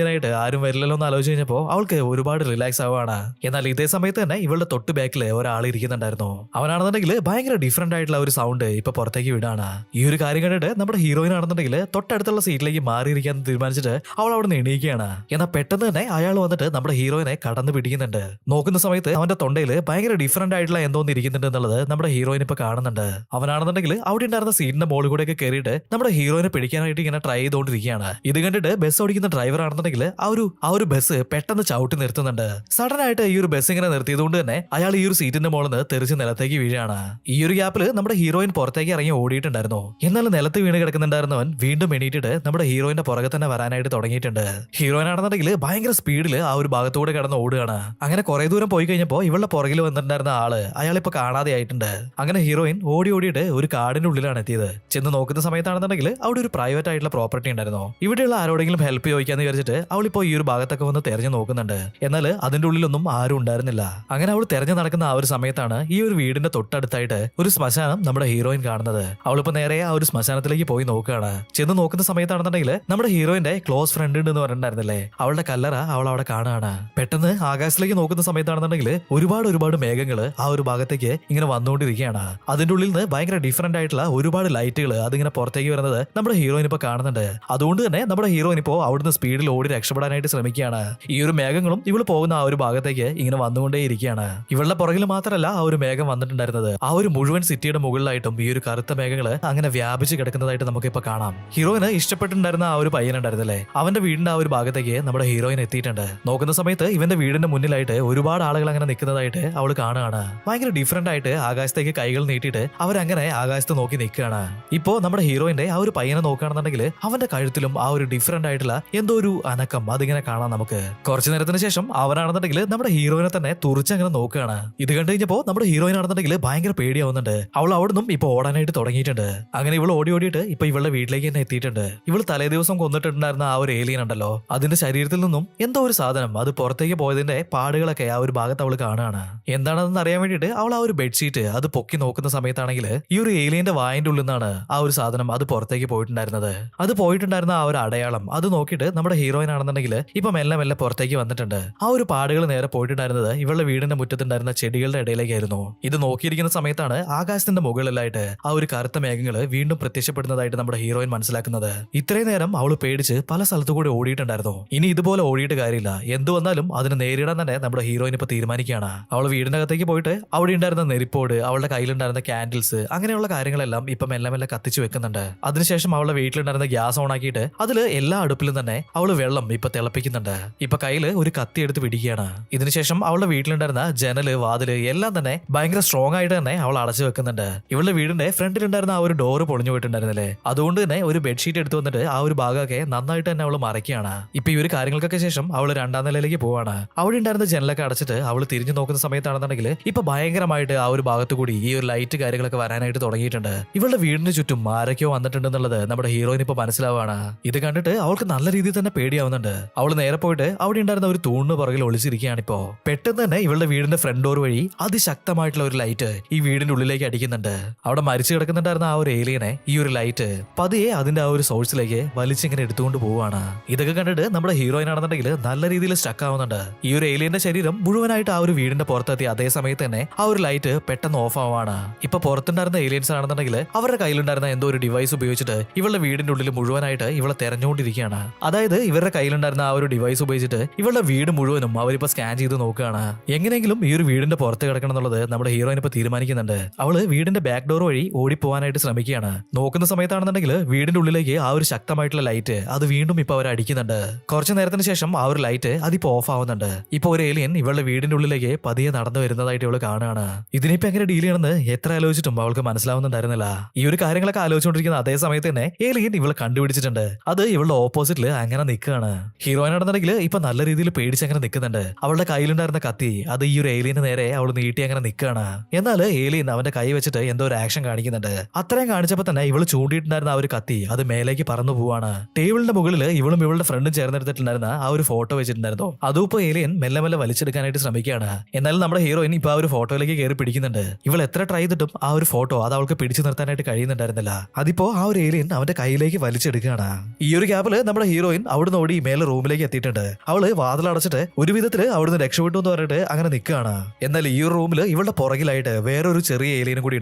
ആരും വരില്ലല്ലോ എന്ന് ആലോചിച്ച് കഴിഞ്ഞപ്പോ അവൾക്ക് ഒരുപാട് റിലാക്സ് ആവുകയാണ്. എന്നാൽ ഇതേ സമയത്ത് തന്നെ ഇവളുടെ തൊട്ട് ബാക്കിൽ ഒരാൾ ഇരിക്കുന്നുണ്ടായിരുന്നു. അവനാണെന്നുണ്ടെങ്കിൽ ഭയങ്കര ഡിഫറെന്റ് ആയിട്ടുള്ള ഒരു സൗണ്ട് ഇപ്പൊ പുറത്തേക്ക് വിടാണ്. ഈ ഒരു കാര്യം കണ്ടിട്ട് നമ്മുടെ ഹീറോയിൻ ആണെന്നുണ്ടെങ്കിൽ തൊട്ടടുത്തുള്ള സീറ്റിലേക്ക് മാറിയിരിക്കാൻ തീരുമാനിച്ചിട്ട് അവൾ അവിടെ നിന്ന് എണീക്കുകയാണ്. എന്നാൽ പെട്ടെന്ന് തന്നെ അയാൾ വന്നിട്ട് നമ്മുടെ ഹീറോയിനെ കടന്നു പിടിക്കുന്നുണ്ട്. നോക്കുന്ന സമയത്ത് അവന്റെ തൊണ്ടയിൽ ഭയങ്കര ഡിഫറെന്റ് ആയിട്ടുള്ള എന്തോന്ന് ഇരിക്കുന്നുണ്ട് എന്നുള്ളത് നമ്മുടെ ഹീറോയിൻ ഇപ്പൊ കാണുന്നുണ്ട്. അവനാണെന്നുണ്ടെങ്കിൽ അവിടെ ഉണ്ടായിരുന്ന സീറ്റിന്റെ മോളിൽ കൂടെ ഒക്കെ കയറിയിട്ട് നമ്മുടെ ഹീറോയിനെ പിടിക്കാനായിട്ട് ഇങ്ങനെ ട്രൈ ചെയ്തുകൊണ്ടിരിക്കുകയാണ് ഇത് കണ്ടിട്ട് ബസ് ഓടിക്കുന്ന ഡ്രൈവർ ആണെന്നുണ്ടെങ്കിൽ ആ ഒരു ആ ഒരു ബസ് പെട്ടെന്ന് ചവിട്ടി നിർത്തുന്നുണ്ട്. സഡൻ ആയിട്ട് ഈ ഒരു ബസ് ഇങ്ങനെ നിർത്തിയതുകൊണ്ട് തന്നെ അയാൾ ഈ ഒരു സീറ്റിന്റെ മോളിൽ നിന്ന് തെറിച്ച് നിലത്തേക്ക് വീഴാണ് ഈ ഒരു ഗ്യാപ്പിൽ നമ്മുടെ ഹീറോയിൻ പുറത്തേക്ക് ഇറങ്ങി ഓടിയിട്ടുണ്ടായിരുന്നു? എന്നാൽ നിലത്ത് വീണ് കിടക്കുന്നുണ്ടായിരുന്നവൻ വീണ്ടും എണീറ്റിട്ട് നമ്മുടെ ഹീറോയിന്റെ പുറകെ തന്നെ വരാനായിട്ട് തുടങ്ങിയിട്ടുണ്ട്. ഹീറോയിൻ ആണെന്നുണ്ടെങ്കിൽ ഭയങ്കര സ്പീഡിൽ ആ ഒരു ഭാഗത്തൂടെ കിടന്ന് ഓടുകയാണ്. അങ്ങനെ കുറെ ദൂരം പോയി കഴിഞ്ഞപ്പോൾ ഇവളുടെ പുറകിൽ വന്നിട്ടുണ്ടായിരുന്ന ആൾ അയാൾ ഇപ്പൊ കാണാതെ ആയിട്ടുണ്ട്. അങ്ങനെ ഹീറോയിൻ ഓടി ഓടിയിട്ട് ഒരു കാടിന്റെ ഉള്ളിലാണ് എത്തിയത്. ചെന്ന് നോക്കുന്ന സമയത്താണെന്നുണ്ടെങ്കിൽ അവിടെ ഒരു പ്രൈവറ്റ് ആയിട്ടുള്ള പ്രോപ്പർട്ടി ഉണ്ടായിരുന്നു. ഇവിടെയുള്ള ആരോടെങ്കിലും ഹെൽപ്പ് ചോദിക്കാന്ന് വിചാരിച്ചിട്ട് ഇപ്പോൾ ഈ ഒരു ഭാഗത്തൊക്കെ വന്ന് തെരഞ്ഞു നോക്കുന്നുണ്ട്. എന്നാൽ അതിന്റെ ഉള്ളിലൊന്നും ആരും ഉണ്ടായിരുന്നില്ല. അങ്ങനെ അവൾ തെരഞ്ഞു നടക്കുന്ന ആ ഒരു സമയത്താണ് ഈ ഒരു വീടിന്റെ തൊട്ടടുത്തായിട്ട് ഒരു ശ്മശാനം നമ്മുടെ ഹീറോയിൻ കാണുന്നത്. അവളിപ്പോ നേരെ ആ ഒരു ശ്മശാനത്തിലേക്ക് പോയി നോക്കുകയാണ്. ചെന്ന് നോക്കുന്ന സമയത്താണെന്നുണ്ടെങ്കിൽ നമ്മുടെ ഹീറോയിന്റെ ക്ലോസ് ഫ്രണ്ട് ഉണ്ട് എന്ന് പറഞ്ഞിട്ടുണ്ടായിരുന്നില്ലേ? അവളുടെ കല്ലറ അവൾ അവിടെ കാണുകയാണ്. പെട്ടെന്ന് ആകാശത്തിലേക്ക് നോക്കുന്ന സമയത്താണെന്നുണ്ടെങ്കിൽ ഒരുപാട് ഒരുപാട് മേഘങ്ങൾ ആ ഒരു ഭാഗത്തേക്ക് ഇങ്ങനെ വന്നുകൊണ്ടിരിക്കുകയാണ്. അതിന്റെ ഉള്ളിൽ നിന്ന് ഭയങ്കര ഡിഫറെന്റ് ആയിട്ടുള്ള ഒരുപാട് ലൈറ്റുകൾ അതിങ്ങനെ പുറത്തേക്ക് വരുന്നത് നമ്മുടെ ഹീറോയിൻ ഇപ്പൊ കാണുന്നുണ്ട്. അതുകൊണ്ട് തന്നെ നമ്മുടെ ഹീറോയിൻ ഇപ്പോ അവിടുന്ന് സ്പീഡിൽ ഓടി രക്ഷപ്പെടാനായിട്ട് ശ്രമിക്കുകയാണ്. ഈ ഒരു മേഘങ്ങളും ഇവൾ പോകുന്ന ആ ഒരു ഭാഗത്തേക്ക് ഇങ്ങനെ വന്നുകൊണ്ടേയിരിക്കുകയാണ്. ഇവളുടെ പുറകിൽ മാത്രമല്ല ആ ഒരു മേഘം വന്നിട്ടുണ്ടായിരുന്നത്. ആ ഒരു മുഴുവൻ സിറ്റിയുടെ മുകളിലായിട്ടും ഈ ഒരു കറുത്ത മേഘങ്ങൾ അങ്ങനെ വ്യാപിച്ച് കിടക്കുന്നതായിട്ട് നമുക്ക് ഇപ്പൊ കാണാം. ഹീറോയിന് ഇഷ്ടപ്പെട്ടിട്ടുണ്ടായിരുന്ന ആ ഒരു പയ്യനുണ്ടായിരുന്നല്ലേ അവന്റെ വീടിന്റെ ആ ഒരു ഭാഗത്തേക്ക് നമ്മുടെ ഹീറോയിൻ എത്തിയിട്ടുണ്ട്. നോക്കുന്ന സമയത്ത് ഇവന്റെ വീടിന്റെ മുന്നിലായിട്ട് ഒരുപാട് ആളുകൾ അങ്ങനെ നിൽക്കുന്നതായിട്ട് അവൾ കാണുകയാണ്. ഭയങ്കര ഡിഫറെന്റ് ആയിട്ട് ആകാശത്തേക്ക് കൈകൾ നീട്ടിയിട്ട് അവരങ്ങനെ ആകാശത്ത് നോക്കി നിൽക്കുകയാണ്. ഇപ്പോ നമ്മുടെ ഹീറോയിന്റെ ആ ഒരു പയ്യനെ നോക്കുകയാണെന്നുണ്ടെങ്കിൽ അവന്റെ കഴുത്തിലും ആ ഒരു ഡിഫറെന്റ് ആയിട്ടുള്ള എന്തോ ഒരു അനക്കം അതിങ്ങനെ കാണാം നമുക്ക്. കുറച്ചു നേരത്തിന് ശേഷം അവനാണെന്നുണ്ടെങ്കിൽ നമ്മുടെ ഹീറോയിനെ തന്നെ തുറച്ചങ്ങനെ നോക്കുകയാണ്. ഇത് കണ്ടു കഴിഞ്ഞപ്പോ നമ്മുടെ ഹീറോയിൻ ആണെന്നുണ്ടെങ്കിൽ ഭയങ്കര പേടിയാവുന്നുണ്ട്. അവൾ അവിടുന്നും ഇപ്പൊ ഓടാനായിട്ട് തുടങ്ങിയിട്ടുണ്ട്. അങ്ങനെ ഇവൾ ഓടി ഓടിയിട്ട് ഇപ്പൊ ഇവളുടെ വീട്ടിലേക്ക് തന്നെ എത്തിയിട്ടുണ്ട്. ഇവൾ തലേ ദിവസം കൊന്നിട്ടുണ്ടായിരുന്ന ആ ഒരു ഏലിയൻ ഉണ്ടല്ലോ. അതിന്റെ ശരീരത്തിൽ നിന്നും എന്തോ ഒരു സാധനം അത് പുറത്തേക്ക് പോയതിന്റെ പാടുകളൊക്കെ ആ ഒരു ഭാഗത്ത് അവൾ കാണുകയാണ് എന്താണെന്ന് അറിയാൻ വേണ്ടിയിട്ട് അവൾ ആ ഒരു ബെഡ്ഷീറ്റ് അത് പൊക്കി നോക്കുന്ന സമയത്താണെങ്കിൽ ഈ ഒരു ഏലിയന്റെ വായന്റെ ഉള്ളിൽ നിന്നാണ് ആ ഒരു സാധനം അത് പുറത്തേക്ക് പോയിട്ടുണ്ടായിരുന്നത്. അത് പോയിട്ടുണ്ടായിരുന്ന ആ ഒരു അടയാളം അത് നോക്കിയിട്ട് നമ്മുടെ ഹീറോയിൻ ആണെന്നുണ്ടെങ്കിൽ ഇപ്പൊ മെല്ലെ മെല്ലെ പുറത്തേക്ക് വന്നിട്ടുണ്ട്. ആ ഒരു പാടുകൾ നേരെ പോയിട്ടുണ്ടായിരുന്നത് ഇവളുടെ വീടിന്റെ മുറ്റത്തുണ്ടായിരുന്ന ചെടികളുടെ ഇടയിലേക്കായിരുന്നു. ഇത് നോക്കിയിരിക്കുന്ന സമയത്താണ് ആകാശത്തിന്റെ മുകളിലായിട്ട് ആ ഒരു കറുത്ത മേഘങ്ങൾ വീണ്ടും പ്രത്യക്ഷപ്പെടുന്നതായിട്ട് നമ്മുടെ ഹീറോയിൻ മനസ്സിലാക്കുന്നത്. ഇത്രയും നേരം അവൾ പേടിച്ച് പല സ്ഥലത്തു കൂടി ഓടിയിട്ടുണ്ടായിരുന്നു. ഇനി ഇതുപോലെ ഓടിയിട്ട് കാര്യമില്ല. എന്തു വന്നാലും അതിനെ നേരിടാൻ തന്നെ നമ്മുടെ ഹീറോയിൻ ഇപ്പൊ തീരുമാനിക്കുകയാണ്. അവൾ വീടിന്റെ അകത്തേക്ക് പോയിട്ട് അവിടെ ഉണ്ടായിരുന്ന നെരിപ്പോട് അവളുടെ കയ്യിലുണ്ടായിരുന്ന കാൻഡിൽസ് അങ്ങനെയുള്ള കാര്യങ്ങളെല്ലാം ഇപ്പൊ മെല്ലെ മെല്ലെ കത്തിച്ചു വെക്കുന്നുണ്ട്. അതിനുശേഷം അവളുടെ വീട്ടിലുണ്ടായിരുന്ന ഗ്യാസ് ഓൺ ആക്കിയിട്ട് അതിൽ എല്ലാ അടുപ്പിലും തന്നെ അവൾ വെള്ളം ഇപ്പൊ തിളപ്പിക്കുന്നുണ്ട്. ഇപ്പൊ കയ്യിൽ ഒരു കത്തി എടുത്ത് പിടിക്കുകയാണ്. ഇതിനുശേഷം അവളുടെ വീട്ടിലുണ്ടായിരുന്ന ജനൽ വാതിൽ എല്ലാം തന്നെ ഭയങ്കര സ്ട്രോങ് ആയിട്ട് തന്നെ അവൾ അടച്ചു വെക്കുന്നുണ്ട്. ഇവളുടെ വീടിന്റെ ഫ്രണ്ടിൽ ഉണ്ടായിരുന്ന ആ ഒരു ഡോർ പൊളിഞ്ഞു പോയിട്ടുണ്ടായിരുന്നില്ലേ? അതുകൊണ്ട് തന്നെ ഒരു ബെഡ്ഷീറ്റ് എടുത്തു വന്നിട്ട് ആ ഒരു ഭാഗമൊക്കെ നന്നായിട്ട് തന്നെ അവൾ മറയ്ക്കുകയാണ് ഇപ്പൊ ഈ ഒരു കാര്യങ്ങൾക്കൊക്കെ ശേഷം അവൾ രണ്ടാം നിലയിലേക്ക് പോവാണ്. അവിടെ ഉണ്ടായിരുന്ന ജനലൊക്കെ അടച്ചിട്ട് അവൾ തിരിഞ്ഞു നോക്കുന്ന സമയത്താണെന്നുണ്ടെങ്കിൽ ഇപ്പൊ ഭയങ്കരമായിട്ട് ആ ഒരു ഭാഗത്ത് കൂടി ഈ ഒരു ലൈറ്റ് കാര്യങ്ങളൊക്കെ വരാനായിട്ട് തുടങ്ങിയിട്ടുണ്ട്. ഇവളുടെ വീടിന് ചുറ്റും ആരൊക്കെയോ വന്നിട്ടുണ്ടെന്നുള്ളത് നമ്മുടെ ഹീറോയിൻ ഇപ്പൊ മനസ്സിലാവാണ്. ഇത് കണ്ടിട്ട് അവൾക്ക് നല്ല രീതിയിൽ തന്നെ പേടിയാവുന്നുണ്ട്. അവൾ നേരെ പോയിട്ട് അവിടെ ഉണ്ടായിരുന്ന ഒരു തൂണിന് പുറകിൽ ഒളിച്ചിരിക്കുകയാണ് ഇപ്പോ. പെട്ടെന്ന് തന്നെ ഇവളുടെ വീടിന്റെ ഫ്രണ്ട് ഡോർ വഴി അതിശക്തമായിട്ടുള്ള ഒരു ലൈറ്റ് ഈ വീടിന്റെ ഉള്ളിലേക്ക് അടിക്കുന്നുണ്ട്. അവിടെ മരിച്ചു കിടക്കുന്നുണ്ടായിരുന്ന ആ ഒരു ഏലിയനെ ഈ ഒരു ലൈറ്റ് പതിയെ അതിന്റെ ആ ഒരു സോഴ്സിലേക്ക് വലിച്ചിങ്ങനെ എടുത്തുകൊണ്ട് പോവാണ് ഇതൊക്കെ കണ്ടിട്ട് നമ്മുടെ ഹീറോയിൻ ആണെന്നുണ്ടെങ്കിൽ നല്ല രീതിയിൽ സ്റ്റക്ക് ആവുന്നുണ്ട്. ഈ ഒരു ഏലിയന്റെ ശരീരം മുഴുവനായിട്ട് ആ ഒരു വീടിന്റെ പുറത്തെത്തി അതേ സമയത്ത് തന്നെ ആ ഒരു ലൈറ്റ് പെട്ടെന്ന് ഓഫ് ആവാണ് ഇപ്പൊ പുറത്തുണ്ടായിരുന്ന ഏലിയൻസ് ആണെന്നുണ്ടെങ്കിൽ അവരുടെ കയ്യിലുണ്ടായിരുന്ന എന്തോ ഒരു ഡിവൈസ് ഉപയോഗിച്ചിട്ട് ഇവളുടെ വീടിന്റെ ഉള്ളിൽ മുഴുവനായിട്ട് ഇവളെ തെരഞ്ഞുകൊണ്ടിരിക്കുകയാണ്. അതായത് ഇവരുടെ കയ്യിലുണ്ടായിരുന്ന ആ ഒരു ഡിവൈസ് ഉപയോഗിച്ചിട്ട് ഇവളുടെ വീട് മുഴുവനും അവരിപ്പോ സ്കാൻ ചെയ്ത് നോക്കുകയാണ്. എങ്ങനെയെങ്കിലും ഈ ഒരു വീടിന്റെ പുറത്ത് കിടക്കണം എന്നുള്ളത് നമ്മുടെ ഹീറോയിൻ ഇപ്പൊ തീരുമാനിക്കുന്നുണ്ട്. അവൾ വീടിന്റെ ബാക്ക് ഡോർ വഴി ഓടിപ്പോവാനായിട്ട് ശ്രമിക്കുകയാണ്. നോക്കുന്ന സമയത്താണെന്നുണ്ടെങ്കിൽ വീടിന്റെ ഉള്ളിലേക്ക് ആ ഒരു ശക്തമായിട്ടുള്ള ലൈറ്റ് അത് വീണ്ടും ഇപ്പൊ അവർ അടിക്കുന്നുണ്ട്. കുറച്ചു നേരത്തിന് ശേഷം ആ ഒരു ലൈറ്റ് അതിപ്പോ ഓഫ് ആവുന്നുണ്ട്. ഇപ്പൊ ഒരു ഏലിയൻ ഇവളുടെ വീടിന്റെ ഉള്ളിലേക്ക് പതിയെ നടന്നു വരുന്നതായിട്ട് ഇവൾ കാണുകയാണ്. ഇതിനിപ്പോ എങ്ങനെ ഡീൽ ചെയ്യണമെന്ന് എത്ര ആലോചിച്ചിട്ടും അവൾക്ക് മനസ്സിലാവുന്നുണ്ടായിരുന്നില്ല. ഈ ഒരു കാര്യങ്ങളൊക്കെ ആലോചിച്ചുകൊണ്ടിരിക്കുന്ന അതേ സമയത്ത് തന്നെ ഏലിയൻ ഇവളെ കണ്ടുപിടിച്ചിട്ടുണ്ട്. അത് ഇവളുടെ ഓപ്പോസിറ്റിൽ അങ്ങനെ നിൽക്കുകയാണ്. ഹീറോയിൻ ആണെന്നുണ്ടെങ്കിൽ ഇപ്പൊ നല്ല രീതിയിൽ പേടിച്ച് അങ്ങനെ നിൽക്കുന്നുണ്ട്. അവളുടെ കയ്യിലുണ്ടായിരുന്ന കത്തി അത് ഈ ഒരു ഏലിയന് നേരെ അവൾ നീട്ടി അങ്ങനെ നിൽക്കുകയാണ്. എന്നാൽ ഏലിയൻ അവന്റെ കൈ വെച്ചിട്ട് എന്തോ ഒരു ആക്ഷൻ കാണിക്കുന്നുണ്ട്. അത്രയും കാണിച്ചപ്പോ തന്നെ ഇവൾ ചൂണ്ടിയിട്ടുണ്ടായിരുന്ന ആ ഒരു കത്തി അത് മേലേക്ക് പറന്നു പോവാണ്. ടേബിളിന്റെ മുകളിൽ ഇവളും ഇവളുടെ ഫ്രണ്ടും ചേർന്നെടുത്തിട്ടുണ്ടായിരുന്ന ആ ഒരു ഫോട്ടോ വെച്ചിട്ടുണ്ടായിരുന്നു. അതും ഏലിയൻ മെല്ലെ മെല്ലെ വലിച്ചെടുക്കാനായിട്ട് ശ്രമിക്കുകയാണ്. എന്നാലും നമ്മുടെ ഹീറോയിൻ ഇപ്പൊ ആ ഒരു ഫോട്ടോയിലേക്ക് കയറി പിടിക്കുന്നുണ്ട്. ഇവൾ എത്ര ട്രൈ ചെയ്തിട്ടും ആ ഒരു ഫോട്ടോ അത് അവൾക്ക് പിടിച്ചു നിർത്താനായിട്ട് കഴിയുന്നുണ്ടായിരുന്നില്ല. അതിപ്പോ ആ ഒരു ഏലിയൻ അവന്റെ കയ്യിലേക്ക് വലിച്ചെടുക്കുകയാണ്. ഈ ഒരു ഗ്യാപ്പിൽ നമ്മുടെ ഹീറോയിൻ അവിടുന്ന് ഓടി മേലെ റൂമിലേക്ക് എത്തിയിട്ടുണ്ട്. അവൾ വാതിലടച്ചിട്ട് ഒരു വിധത്തിൽ അവിടുന്ന് രക്ഷപ്പെട്ടു എന്ന് പറഞ്ഞിട്ട് അങ്ങനെ നിൽക്കുകയാണ്. എന്നാൽ ഈ ഒരു റൂമിൽ ഇവളുടെ പുറകിലായിട്ട് വേറൊരു ചെറിയ ഏലിയനും കൂടി